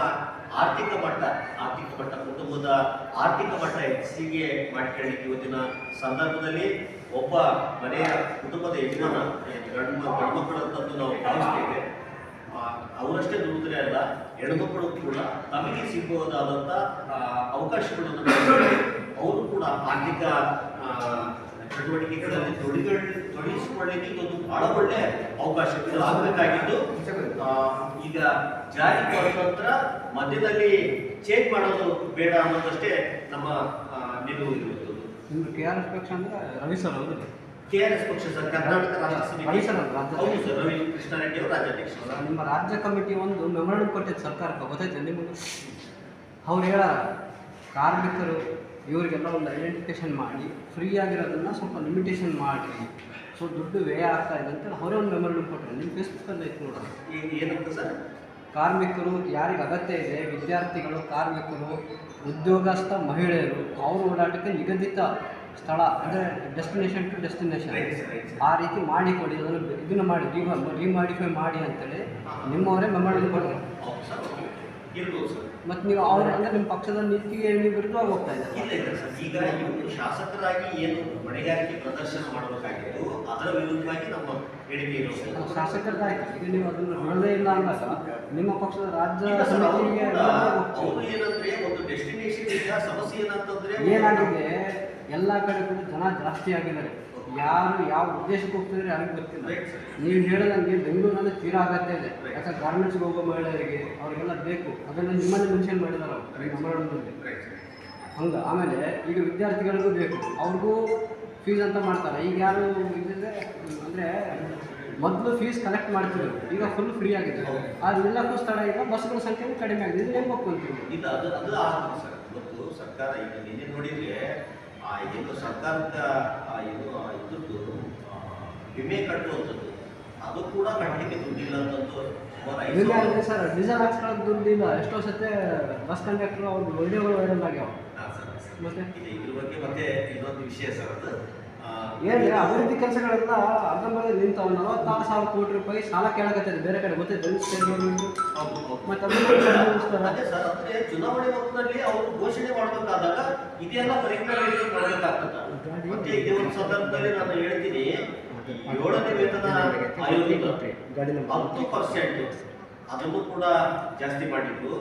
ಆರ್ಥಿಕ ಮಟ್ಟ ಆರ್ಥಿಕ ಮಟ್ಟ, ಕುಟುಂಬದ ಆರ್ಥಿಕ ಮಟ್ಟ ಹೆಚ್ಚಿಗೆ ಮಾಡಿಕೊಳ್ಳಿ ಇವತ್ತಿನ ಸಂದರ್ಭದಲ್ಲಿ ಒಬ್ಬ ಮನೆಯ ಕುಟುಂಬದ ಯಜಮಾನ, ಗಂಡು ಅಂತಂದು ನಾವು ಭಾವಿಸ್ತೇವೆ. ಅವರಷ್ಟೇ ದುಡಿದ್ರೆ ಅಲ್ಲ ಹೆಣ್ಮಕ್ಕಳು ಕೂಡ ತಮಗೆ ಸಿಗಬಹುದಾದಂಥ ಅವಕಾಶಗಳನ್ನು ಕೂಡ ಆರ್ಥಿಕ ಚಟುವಟಿಕೆಗಳಲ್ಲಿ ತೊಡಗಿ ತೊಡಗಿಸಿಕೊಳ್ಳಲಿಕ್ಕೆ ಇದೊಂದು ಬಹಳ ಒಳ್ಳೆ ಅವಕಾಶ ಇದು ಆಗಬೇಕಾಗಿದ್ದು. ಈಗ ಜಾರಿ ನಂತರ ಮಧ್ಯದಲ್ಲಿ ಚೇಂಜ್ ಮಾಡೋದು ಬೇಡ ಅನ್ನೋದಷ್ಟೇ ನಮ್ಮ ನಿಲುವು ಇರುವಂಥದ್ದು. ನಿಮ್ದು ಕೆ ಆರ್ ಎಸ್ ಪಕ್ಷ ಅಂದ್ರೆ ರವಿ ಸರ್ ಅವರು ಕೆ ಆರ್ ಎಸ್ ಪಕ್ಷ ಸರ್ ಕರ್ನಾಟಕ ರಾಷ್ಟ್ರ ಸಮಿತಿ. ರವಿ ಸರ್. ಹೌದು ಸರ್ ರವಿ ಕೃಷ್ಣಾರೆಡ್ಡಿ ಅವರು ರಾಜ್ಯಾಧ್ಯಕ್ಷ. ನಿಮ್ಮ ರಾಜ್ಯ ಕಮಿಟಿ ಒಂದು ಮೆಮೊರಂಡಮ್ ಕೊಟ್ಟಿದ್ದು ಸರ್ಕಾರಕ್ಕೆ ಗೊತ್ತೈತೆ ನಿಮಗೆ? ಅವ್ರು ಹೇಳ ಕಾರ್ಮಿಕರು ಇವರಿಗೆಲ್ಲ ಒಂದು ಐಡೆಂಟಿಫಿಕೇಶನ್ ಮಾಡಿ ಫ್ರೀ ಆಗಿರೋದನ್ನು ಸ್ವಲ್ಪ ಲಿಮಿಟೇಷನ್ ಮಾಡಿ ಸೊ ದುಡ್ಡು ವ್ಯಯ ಆಗ್ತಾ ಇದೆ ಅಂತ ಅವರೇ ಒಂದು ಮೆಮೊರಂಡಮ್ ಕೊಟ್ಟರು ನಿಮ್ಮ ಫೇಸ್ಬುಕ್ಕಲ್ಲಿ ಐತೆ ನೋಡೋಣ ಈಗ ಏನಂತ ಸರ್? ಕಾರ್ಮಿಕರು ಯಾರಿಗೆ ಅಗತ್ಯ ಇದೆ ವಿದ್ಯಾರ್ಥಿಗಳು ಕಾರ್ಮಿಕರು ಉದ್ಯೋಗಸ್ಥ ಮಹಿಳೆಯರು ಅವ್ರ ಓಡಾಟಕ್ಕೆ ನಿಗದಿತ ಸ್ಥಳ ಅಂದರೆ ಡೆಸ್ಟಿನೇಷನ್ ಟು ಡೆಸ್ಟಿನೇಷನ್ ಆ ರೀತಿ ಮಾಡಿಕೊಡಿ ಅದನ್ನು ಇದನ್ನು ಮಾಡಿ ರಿಮಾಡಿಫೈ ಮಾಡಿ ಅಂತೇಳಿ ನಿಮ್ಮವರೇ ಹೌದು ಸರ್. ಇರ್ಬೋದು ಸರ್. ಮತ್ತು ನೀವು ಅವ್ರ ಅಂದರೆ ನಿಮ್ಮ ಪಕ್ಷದ ನೀತಿಗೆ ನೀವು ವಿರುದ್ಧವಾಗಿ ಹೋಗ್ತಾ ಇದ್ದಾರೆ. ಇಲ್ಲ ಇಲ್ಲ ಸರ್. ಈಗ ಇವರು ಶಾಸಕರಾಗಿ ಏನು ಹೊಣೆಗಾರಿಕೆ ಪ್ರದರ್ಶನ ಮಾಡಬೇಕಾಗಿತ್ತು ಅದರ ವಿರುದ್ಧವಾಗಿ ನಮ್ಮ ಹೇಳಿಕೆ ಇರೋದು. ಶಾಸಕರದಾಯ್ತು ಈಗ ನೀವು ಅದನ್ನು ಹೇಳದೇ ಇಲ್ಲ ಅಂದಾಗ ನಿಮ್ಮ ಪಕ್ಷದ ರಾಜ್ಯ ಸಮಿತಿಗೆ ಅವರು ಏನಂದ್ರೆ ಒಂದು ಡೆಸ್ಟಿನೇಷನ್ ಈಗ ಸಮಸ್ಯೆ ಏನಂತಂದ್ರೆ ಏನಾಗಿದೆ? ಎಲ್ಲ ಕಡೆ ಕೂಡ ಜನ ಜಾಸ್ತಿ ಆಗಿದ್ದಾರೆ. ಯಾರು ಯಾವ ಉದ್ದೇಶಕ್ಕೆ ಹೋಗ್ತಿದ್ರೆ ಯಾರಿಗೂ ಗೊತ್ತಿಲ್ಲ. ನೀವು ಹೇಳಿದಂಗೆ ಬೆಂಗಳೂರಲ್ಲಿ ತೀರಾ ಅಗತ್ಯ ಇದೆ. ಯಾಕಂದ್ರೆ ಗಾರ್ಮೆಂಟ್ಸ್ಗೆ ಹೋಗೋ ಮಹಿಳೆಯರಿಗೆ ಅವರಿಗೆಲ್ಲ ಬೇಕು. ಅದನ್ನ ನಿಮ್ಮಲ್ಲಿ ಮೆನ್ಷನ್ ಮಾಡಿದಾರೆ ಅವರು. ಹಂಗೆ ಆಮೇಲೆ ಈಗ ವಿದ್ಯಾರ್ಥಿಗಳಿಗೂ ಬೇಕು. ಅವ್ರಿಗೂ ಫೀಸ್ ಅಂತ ಮಾಡ್ತಾರೆ. ಈಗ ಯಾರು ಇದ್ರೆ ಅಂದರೆ ಮೊದಲು ಫೀಸ್ ಕಲೆಕ್ಟ್ ಮಾಡ್ತಿದ್ರು. ಈಗ ಫುಲ್ ಫ್ರೀ ಆಗಿದೆ. ಅದೆಲ್ಲಕ್ಕೂ ಸ್ಥಳ ಈಗ ಬಸ್ಗಳ ಸಂಖ್ಯೆ ಕಡಿಮೆ ಆಗಿದೆ. ಇದು ಹೆಂಗೆ ಹೋಗ್ಕೊಂತೀವಿ ಇದು ಅದು ಅದು ಸರ್ ಇವತ್ತು ಸರ್ಕಾರ ಈಗ ನಿನ್ನೆ ನೋಡಿದ್ರೆ ಆ ಏನು ಸರ್ಕಾರದ ಆ ಏನು ಇದ್ರದ್ದು ವಿಮೆ ಕಟ್ಟುವಂಥದ್ದು. ಅದು ಕೂಡ ಕಟ್ಟಲಿಕ್ಕೆ ದುಡ್ಡಿಲ್ಲ ಅಂತಂದು ವಿಮೆ ಅಂದರೆ ಸರ್. ಡೀಸೆಲ್ ಹಾಕ್ಸ್ಕೊಳ್ಳೋದು ದುಡ್ಡಿಲ್ಲ. ಎಷ್ಟೋ ಸತೆ ಬಸ್ ಕಂಡಕ್ಟರ್ ಅವ್ರ ವಿಡಿಯೋಗಳು ವೈರಲ್ ಆಗ್ಯಾವ. ಮತ್ತೆ? ಇದೆ, ಇದ್ರ ಬಗ್ಗೆ ಮತ್ತೆ ಇನ್ನೊಂದು ವಿಷಯ ಸರ್. ಅದು ಏನ್ರಿ ಅಭಿವೃದ್ಧಿ ಕೆಲಸಗಳೆಲ್ಲ ಅರ್ಧ ಮೇಲೆ ನಿಂತಾವ ನಲವತ್ತಾರು ಸಾವಿರ ಕೋಟಿ ರೂಪಾಯಿ ಸಾಲ ಕೇಳಕತ್ತಿದೆ ಬೇರೆ ಕಡೆ ಗೊತ್ತೈತೆ. ಮತ್ತೆ ಸರ್ ಅಂದ್ರೆ ಚುನಾವಣೆ ಹೊತ್ತಿನಲ್ಲಿ ಅವರು ಘೋಷಣೆ ಮಾಡಬೇಕಾದಾಗ ಇದೆಲ್ಲ ಪರಿಗಣನೆ ಮಾಡಬೇಕಾಗ್ತದ ಮತ್ತೆ ಇದೇ ಒಂದು ಸಂದರ್ಭದಲ್ಲಿ ನಾನು ಹೇಳ್ತೀನಿ, ಏಳನೇ ವೇತನ ಹತ್ತು ಪರ್ಸೆಂಟ್ ಅದನ್ನು ಕೂಡ ಜಾಸ್ತಿ ಮಾಡಿದ್ರು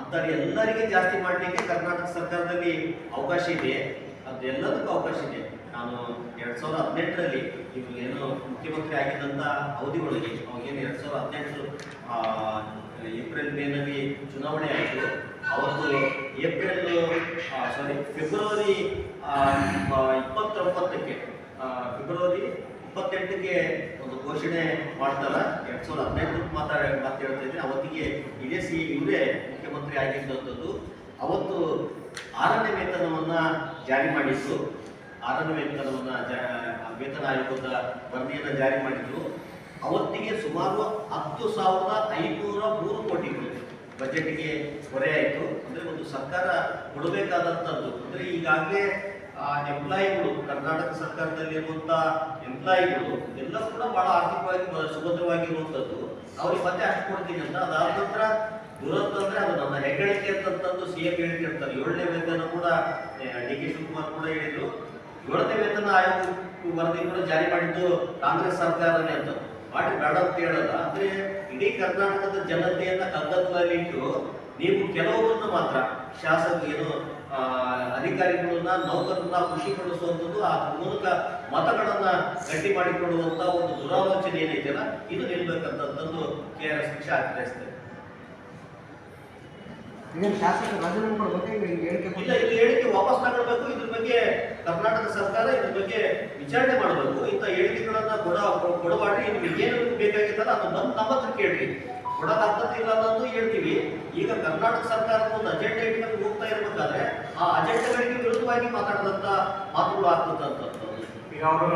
ಅಂತಾರೆ ಎಲ್ಲರಿಗೆ ಜಾಸ್ತಿ ಮಾಡಲಿಕ್ಕೆ ಕರ್ನಾಟಕ ಸರ್ಕಾರದಲ್ಲಿ ಅವಕಾಶ ಇದೆ. ಅದೆಲ್ಲದಕ್ಕೂ ಅವಕಾಶ ಇದೆ. ನಾನು ಎರಡ್ ಸಾವಿರದ ಹದಿನೆಂಟರಲ್ಲಿ ಏನು ಮುಖ್ಯಮಂತ್ರಿ ಆಗಿದ್ದಂಥ ಅವಧಿ ಒಳಗೆ ಅವಾಗೇನು ಎರಡ್ ಸಾವಿರದ ಹದಿನೆಂಟು ಏಪ್ರಿಲ್ ಮೇನಲ್ಲಿ ಚುನಾವಣೆ ಆಯಿತು. ಅವತ್ತು ಏಪ್ರಿಲ್ ಸಾರಿ ಫೆಬ್ರವರಿ ಇಪ್ಪತ್ತೊಂಬತ್ತಕ್ಕೆ ಫೆಬ್ರವರಿ ಇಪ್ಪತ್ತೆಂಟಕ್ಕೆ ಒಂದು ಘೋಷಣೆ ಮಾಡ್ತಾರ. ಎರಡ್ ಸಾವಿರದ ಹದಿನೆಂಟು ಮಾತಾಡ ಮಾತು ಹೇಳ್ತಾ ಅವತ್ತಿಗೆ ಇದೇ ಸಿ, ಇವರೇ ಮುಖ್ಯಮಂತ್ರಿ ಆಗಿದ್ದಂಥದ್ದು. ಅವತ್ತು ಆರನೇ ವೇತನವನ್ನು ಜಾರಿ ಮಾಡಿದ್ರು. ಆರನೇ ವೇತನವನ್ನು ವೇತನ ಆಯೋಗದ ವರದಿಯನ್ನು ಜಾರಿ ಮಾಡಿದ್ರು. ಅವತ್ತಿಗೆ ಸುಮಾರು ಹತ್ತು ಸಾವಿರದ ಐನೂರ ಮೂರು ಕೋಟಿಗಳು ಬಜೆಟ್ಗೆ ಹೊರೆ ಆಯಿತು. ಅಂದರೆ ಒಂದು ಸರ್ಕಾರ ಕೊಡಬೇಕಾದಂಥದ್ದು ಅಂದರೆ ಈಗಾಗಲೇ, ಆ ಎಂಪ್ಲಾಯಿಗಳು ಕರ್ನಾಟಕ ಸರ್ಕಾರದಲ್ಲಿರುವಂಥ ಎಂಪ್ಲಾಯಿಗಳು ಎಲ್ಲ ಕೂಡ ಬಹಳ ಆರ್ಥಿಕವಾಗಿ ಸುಭದ್ರವಾಗಿರುವಂಥದ್ದು ಅವ್ರಿಗೆ ಮತ್ತೆ ಅಷ್ಟು ಕೊಡ್ತೀನಿ ಅಂತ. ಅದಾದ ನಂತರ ದುರಂತ ಅಂದರೆ ಅದು ನನ್ನ ಹೆಗ್ಗಳಿಕೆ ಅಂತಂದು ಸಿ ಎಂ ಹೇಳಿರ್ತಾರೆ ಏಳನೇ ವೇತನ ಕೂಡ ಡಿ ಕೆ ಶಿವಕುಮಾರ್ ಕೂಡ ಹೇಳಿದ್ರು. ಏಳನೇ ವೇತನ ಆಯೋಗ ವರದಿ ಕೂಡ ಜಾರಿ ಮಾಡಿದ್ದು ಕಾಂಗ್ರೆಸ್ ಸರ್ಕಾರನೇ ಅಂತ. ಮಾಡಿ ಬೇಡ ಅಂತ ಹೇಳಲ್ಲ ಅಂದ್ರೆ ಇಡೀ ಕರ್ನಾಟಕದ ಜನತೆಯನ್ನ ಇಟ್ಟು ನೀವು ಕೆಲವೊಬ್ಬರನ್ನು ಮಾತ್ರ ಶಾಸಕ ಏನು ಅಧಿಕಾರಿಗಳನ್ನ ನೌಕರನ್ನ ಖುಷಿ ಪಡಿಸುವಂಥದ್ದು ಆ ಮೂಲಕ ಮತಗಳನ್ನ ಗಟ್ಟಿ ಮಾಡಿಕೊಳ್ಳುವಂತ ಒಂದು ದುರಾಲೋಚನೆ ಏನೈತೆಲ್ಲ ಇದು ನಿಲ್ಬೇಕಂತಂದು ಕೆ ಆರ್ ಎಸ್ ಪಕ್ಷ ಆಗ್ರಹಿಸ್ತೇವೆ ಈಗ ಶಾಸಕ ರಾಜೀನಾಮೆ ಕೊಡ್ಬೇಕು ಈಗ ಹಿಂಗೆ ಹೇಳಿಕೆ ಇಲ್ಲ ಇದು ಹೇಳಿಕೆ ವಾಪಸ್ ತಗೊಳ್ಬೇಕು. ಇದ್ರ ಬಗ್ಗೆ ಕರ್ನಾಟಕ ಸರ್ಕಾರ ಇದ್ರ ಬಗ್ಗೆ ವಿಚಾರಣೆ ಮಾಡಬೇಕು. ಇಂಥ ಹೇಳಿಕೆಗಳನ್ನ ಕೊಡ ಕೊಡಬಾರ್ದು. ನಿಮ್ಗೆ ಏನು ಬೇಕಾಗಿತ್ತಲ್ಲ ಅದು ಬಂದು ನಮ್ಮ ಹತ್ರ ಕೇಳ್ರಿ. ಇಲ್ಲ ಅನ್ನೋದು ಹೇಳ್ತೀವಿ. ಈಗ ಕರ್ನಾಟಕ ಸರ್ಕಾರದ ಒಂದು ಅಜೆಂಡಾ ಇಟ್ಕೊಂಡು ಹೋಗ್ತಾ ಇರ್ಬೇಕಾದ್ರೆ ಆ ಅಜೆಂಡಾಗಳಿಗೆ ವಿರುದ್ಧವಾಗಿ ಮಾತಾಡಿದಂಥ ಮಾತುಗಳು ಆಗ್ತದಂಥದ್ದು ಈಗ ಅವರು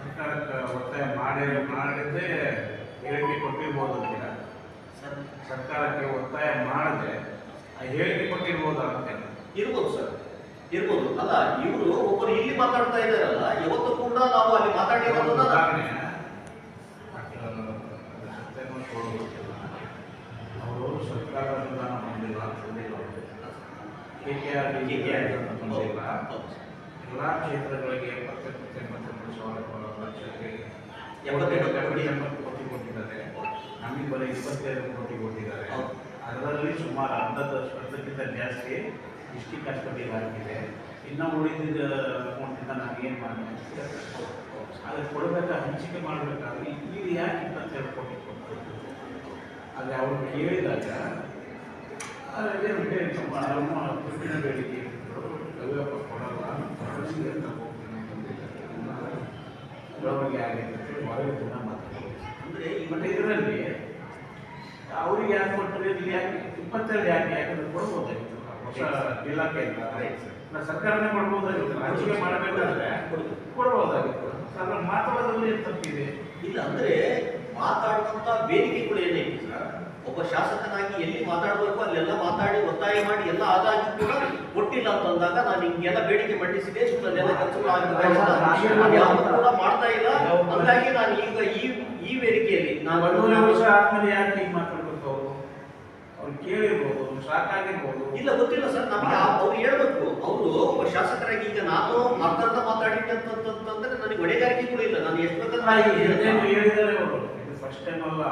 ಸರ್ಕಾರಕ್ಕೆ ಒತ್ತಾಯ ಮಾಡಿ ಮಾಡಿದ್ರೆ ಹೇಳಿಕೆ ಕೊಟ್ಟಿರ್ಬೋದು ಅಂತೀರ ಸರ್ಕಾರಕ್ಕೆ ಒತ್ತಾಯ ಮಾಡದೆ ಆ ಹೇಳಿಕೆ ಕೊಟ್ಟಿರ್ಬೋದು ಅಂತ ಇರ್ಬೋದು ಸರ್ ಇರ್ಬೋದು. ಅಲ್ಲ ಇವರು ಒಬ್ಬರು ಇಲ್ಲಿ ಮಾತಾಡ್ತಾ ಇದ್ದಾರಲ್ಲ ಇವತ್ತು ಕೂಡ ನಾವು ಅಲ್ಲಿ ಉದಾಹರಣೆ ಅವರು ಸರ್ಕಾರ ಅನುದಾನ ಬಂದಿಲ್ಲ ಹೊಂದಿಲ್ಲ ಕೆ ಕೆ ಆರ್ ಕೆ ಎಲ್ಲ ಕ್ಷೇತ್ರಗಳಿಗೆ ಪತ್ತೆ ಎಂಬತ್ತೆಂಟು ಸಾವಿರ ಎಪ್ಪತ್ತೆಂಟು ಕೋಟಿ. ಎಂಬತ್ತು ಕೋಟಿ ಕೊಟ್ಟಿದ್ದಾರೆ. ನಮಗೆ ಬರೀ ಇಪ್ಪತ್ತೆರಡು ಕೋಟಿ ಕೊಟ್ಟಿದ್ದಾರೆ. ಅದರಲ್ಲಿ ಸುಮಾರು ಅರ್ಧದ ಅರ್ಧಕ್ಕಿಂತ ಜಾಸ್ತಿ ಡಿಸ್ಟಿಕ್ ಹಾಸ್ಪಿಟಲ್ ಆಗಿದೆ ಇನ್ನು ಉಳಿದಿದ್ದ ಅಮೌಂಟಿಂದ ನಾನು ಏನು ಮಾಡಿ ಅದಕ್ಕೆ ಕೊಡಬೇಕಾ ಹಂಚಿಕೆ ಮಾಡಬೇಕಾದ್ರೆ ಈಗ ಯಾಕೆ ಇಪ್ಪತ್ತೆರಡು ಕೋಟಿ ಕೊಟ್ಟರು ಆದರೆ ಅವರು ಕೇಳಿದಾಗ ಅದೇ ದುಡ್ಡಿನ ಬೇಡಿಕೆ ಕೊಡಲ್ಲ ಬೆಳವಣಿಗೆ ಅಂತೇಳಿ ಹೊರಗೆ ದಿನ ಮಾತಾಡ್ತಾರೆ. ಅಂದ್ರೆ ಈ ಬಟ್ ಇದರಲ್ಲಿ ಅವ್ರಿಗೆ ಯಾಕೆ ಕೊಟ್ಟರೆ ಇಲ್ಲಿ ಯಾಕೆ ಇಪ್ಪತ್ತೆರಡು ಯಾಕೆ ಯಾಕಂದ್ರೆ ಕೊಡ್ಬೋದಾಗಿತ್ತು? ಹೊಸ ಇಲಾಖೆ ಇಲ್ಲ ಸರ್ಕಾರನೇ ಕೊಡ್ಬೋದಾಗಿತ್ತು. ರಾಜ್ಯ ಮಾಡಬೇಕಾದ್ರೆ ಕೊಡ್ಬೋದಾಗಿತ್ತು. ಸರ್ ಮಾತಾಡೋದ್ರಲ್ಲಿ ಏನು ತಪ್ಪಿದೆ? ಇಲ್ಲ ಅಂದ್ರೆ ಮಾತಾಡುವಂಥ ಬೇಡಿಕೆಗಳು ಸರ್ ಒಬ್ಬ ಶಾಸಕನಾಗಿ ಎಲ್ಲಿ ಮಾತಾಡಬೇಕು ಅಲ್ಲೆಲ್ಲ ಮಾತಾಡಿ ಒತ್ತಾಯ ಮಾಡಿ ಎಲ್ಲ ಆದಾಗಿ ಕೂಡ ಕೊಟ್ಟಿಲ್ಲ ಅಂತಂದಾಗ ನಾನು ಹಿಂಗೆಲ್ಲ ಬೇಡಿಕೆ ಮಂಡಿಸಿದೆ ಅದೆಲ್ಲ ಕೆಲಸಗಳು ಯಾವ್ದು ಕೂಡ ಮಾಡ್ತಾ ಇಲ್ಲ. ಹಂಗಾಗಿ ನಾನು ಈಗ ಈ ಈ ವೇದಿಕೆಯಲ್ಲಿ ನಾನು ಒಂದೂವರೆ ವರ್ಷ ಆದ್ಮೇಲೆ ಯಾಕೆ ಹೀಗೆ ಮಾತಾಡ್ಬೇಕು ಅವರು ಅವ್ರು ಕೇಳಿರ್ಬೋದು ಸಾಕಾಗಿರ್ಬೋದು ಇಲ್ಲ ಗೊತ್ತಿಲ್ಲ ಸರ್. ನಮಗೆ ಅವ್ರು ಹೇಳ್ಬೇಕು. ಅವರು ಒಬ್ಬ ಶಾಸಕರಾಗಿ ಈಗ ನಾನು ಅರ್ಧರ್ಧ ಮಾತಾಡಿದ್ದೆ ಅಂತಂತಂದ್ರೆ ನನಗೆ ಹೊಣೆಗಾರಿಕೆ ಕೂಡ ಇಲ್ಲ. ನಾನು ಎಷ್ಟು ಬೇಕಾದ್ರೆ ಹೇಳಿದ್ದಾರೆ ಅವರು. ಇದು ಫಸ್ಟ್ ಟೈಮ್ ಅಲ್ಲ.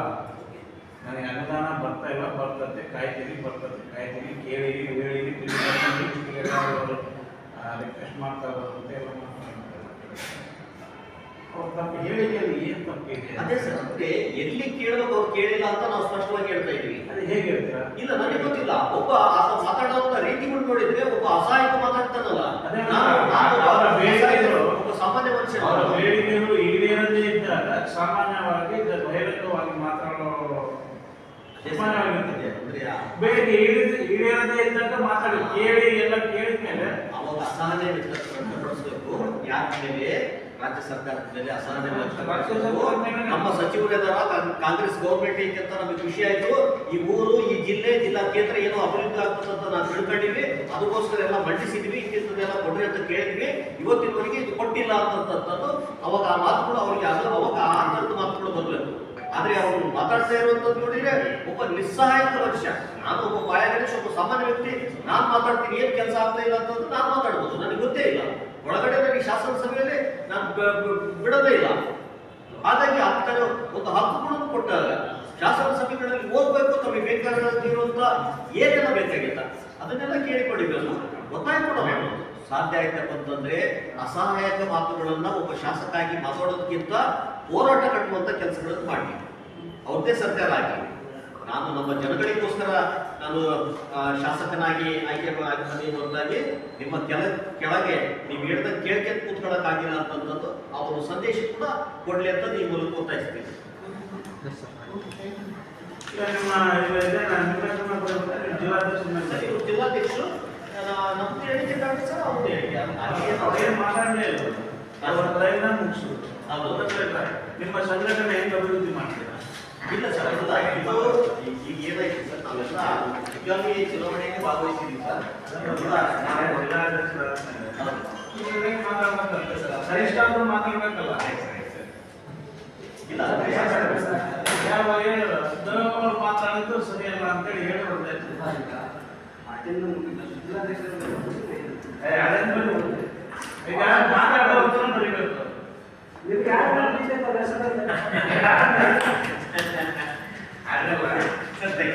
ನನಗೆ ಅನುದಾನ ಬರ್ತಾ ಇಲ್ಲ ಬರ್ತದೆ. ಕಾಯ್ತೀನಿ ಬರ್ತದೆ. ಕಾಯ್ತೀನಿ ಕೇಳಿರಿ ಹೇಳಿರಿ ರಿಕ್ವೆಸ್ಟ್ ಮಾಡ್ತಾ ಇರೋದು ಎಲ್ಲ. ಅವ್ರ ತಪ್ಪು ಹೇಳಿಕೆಯಲ್ಲಿ ಏನು ತಪ್ಪಿದೆ ಅದೇ ಸರ್ ಅಂದ್ರೆ ಎಲ್ಲಿ ಕೇಳಬೇಕು ಅವ್ರು ಕೇಳಿಲ್ಲ ಅಂತ ನಾವು ಸ್ಪಷ್ಟವಾಗಿ ಹೇಳ್ತಾ ಇದೀವಿ ಅದು ಹೇಗೆ ಹೇಳ್ತೀರಾ? ಇಲ್ಲ ನನಗೆ ಗೊತ್ತಿಲ್ಲ. ಒಬ್ಬ ಮಾತಾಡುವಂತ ರೀತಿಗಳು ನೋಡಿದ್ರೆ ಒಬ್ಬ ಅಸಹಾಯಕ ಮಾತಾಡ್ತಾನಲ್ಲ. ಒಬ್ಬ ಸಾಮಾನ್ಯ ಮನುಷ್ಯ ಬೇಡಿಕೆಗಳು ಈಡೇರದೇ ಇದ್ದಾಗ ಸಾಮಾನ್ಯವಾಗಿ ಬಹಿರಂಗವಾಗಿ ಮಾತಾಡೋ ಬೇಡಿಕೆ ಈಡೇರದೆ ಈಡೇರದೇ ಇದ್ದಂತ ಮಾತಾಡಿ. ಕೇಳಿ ಎಲ್ಲ ಕೇಳಿದ ಮೇಲೆ ಅವಾಗ ಅಸಹನೆ ವ್ಯಕ್ತಪಡಿಸಬೇಕು ಯಾರ ಮೇಲೆ ರಾಜ್ಯ ಸರ್ಕಾರದ ಮೇಲೆ ಅಸಹನೆ ನಮ್ಮ ಸಚಿವರಿದಾರ ಕಾಂಗ್ರೆಸ್ ಗೌರ್ಮೆಂಟ್ ಐತೆ ಅಂತ ನಮಗೆ ಖುಷಿ ಆಯ್ತು. ಈ ಊರು ಈ ಜಿಲ್ಲೆ ಜಿಲ್ಲಾ ಕೇಂದ್ರ ಏನೋ ಅಭಿವೃದ್ಧಿ ಆಗ್ತದೆ ಅಂತ ನಾವು ತಿಳ್ಕೊಂಡಿವಿ ಅದಕ್ಕೋಸ್ಕರ ಎಲ್ಲ ಮಂಡಿಸಿದ್ವಿ. ಇಂತಿಂತದೆಲ್ಲ ಕೊಡ್ರಿ ಅಂತ ಕೇಳಿದ್ವಿ. ಇವತ್ತಿನವರೆಗೆ ಇದು ಕೊಟ್ಟಿಲ್ಲ ಅಂತಂತದ್ದು ಅವಾಗ ಆ ಮಾತು ಕೂಡ ಅವರಿಗೆ ಅವಾಗ ಆ ಆದ್ರೆ ಅವರು ಮಾತಾಡ್ತಾ ಇರುವಂತದ್ದು ನೋಡಿದ್ರೆ ಒಬ್ಬ ನಿಸ್ಸಹಾಯಕ ಮನುಷ್ಯ. ನಾನು ಒಬ್ಬ ಬಾಯ ಗಣೇಶ್, ಒಬ್ಬ ಸಾಮಾನ್ಯ ವ್ಯಕ್ತಿ. ನಾನು ಮಾತಾಡ್ತೀನಿ, ಏನ್ ಕೆಲಸ ಆಗ್ತಾ ಇಲ್ಲ ಅಂತಂದ್ರೆ ನಾನು ಮಾತಾಡ್ಬೋದು, ನನಗೆ ಗೊತ್ತೇ ಇಲ್ಲ. ಒಳಗಡೆ ನನಗೆ ಶಾಸನ ಸಭೆಯಲ್ಲಿ ನಾನು ಬಿಡೋದೇ ಇಲ್ಲ. ಹಾಗಾಗಿ ಆ ಥರ ಒಂದು ಹಕ್ಕುಗಳನ್ನು ಕೊಟ್ಟಾಗ ಶಾಸನ ಸಭೆಗಳಲ್ಲಿ ಹೋಗ್ಬೇಕು, ತಮಗೆ ಬೇಕಾಗಿರುವಂತ ಏನೆಲ್ಲ ಬೇಕಾಗಿಲ್ಲ, ಅದನ್ನೆಲ್ಲ ಕೇಳಿಕೊಂಡಿದ್ದಲ್ಲ ಒತ್ತಾಯ ಕೂಡ ಮಾಡಬಹುದು ಸಾಧ್ಯ ಆಯ್ತಪ್ಪ ಅಂತಂದ್ರೆ ಅಸಹಾಯಕ ಮಾತುಗಳನ್ನ ಒಬ್ಬ ಶಾಸಕಾಗಿ ಮಾತಾಡೋದಕ್ಕಿಂತ ಹೋರಾಟ ಕಟ್ಟುವಂತ ಕೆಲಸಗಳನ್ನು ಮಾಡಿ ಅವ್ರದ್ದೇ ಸರ್ಕಾರ ಆಗಿ. ನಾನು ನಮ್ಮ ಜನಗಳಿಗೋಸ್ಕರ ನಾನು ಶಾಸಕನಾಗಿ ಆಯ್ಕೆ ಹೊರತಾಗಿ ನಿಮ್ಮ ಕೆಳ ಕೆಳಗೆ ನೀವು ಹೇಳ್ದ ಕೇಳಿಕೆ ಕೂತ್ಕೊಳ್ಳೋಕ್ಕಾಗಿಲ್ಲ ಅಂತಂದದ್ದು ಆ ಒಂದು ಸಂದೇಶ ಕೂಡ ಕೊಡಲಿ ಅಂತ ಈ ಮೂಲಕ ಒತ್ತಾಯಿಸ್ತೀನಿ. ನೀವು ಜಿಲ್ಲಾಧ್ಯಕ್ಷರು ನಮ್ದು ನಮ್ಮ ಹೇಳಿಕೆ ಸರ್ ಅವ್ರದ್ದು ಹೇಳಿಕೆ. ಮಾತಾಡಲೇ ಇಲ್ಲ. ಅವರ ಲೈನ ಮುಗಿಸು. ನಿಮ್ಮ ಸಂಘಟನೆ ಹೆಂಗೆ ಅಭಿವೃದ್ಧಿ ಮಾಡ್ತೀರಾ ಇಲ್ಲ ಸರ್ ಈಗ ಏನಾಯ್ತು ಸರ್ ನಾವೆಲ್ಲ ಈಗಾಗಲೇ ಚುನಾವಣೆಗೆ ಭಾಗವಹಿಸಿದ್ದೀವಿ ಸರ್. ಕನಿಷ್ಠ ಆದ್ರೂ ಮಾತಾಡ್ಬೇಕಲ್ಲ ಇಲ್ಲ ಸಿದ್ದರಾಮಯ್ಯ ಮಾತಾಡಿದ್ದು ಸರಿಯಲ್ಲ ಅಂತೇಳಿ ಹೇಳಿ. ಈಗ ಮಾತಾಡೋದು ಬರೀಬೇಕು ನಿಮ್ಗೆ ಯಾರು Halo, halo.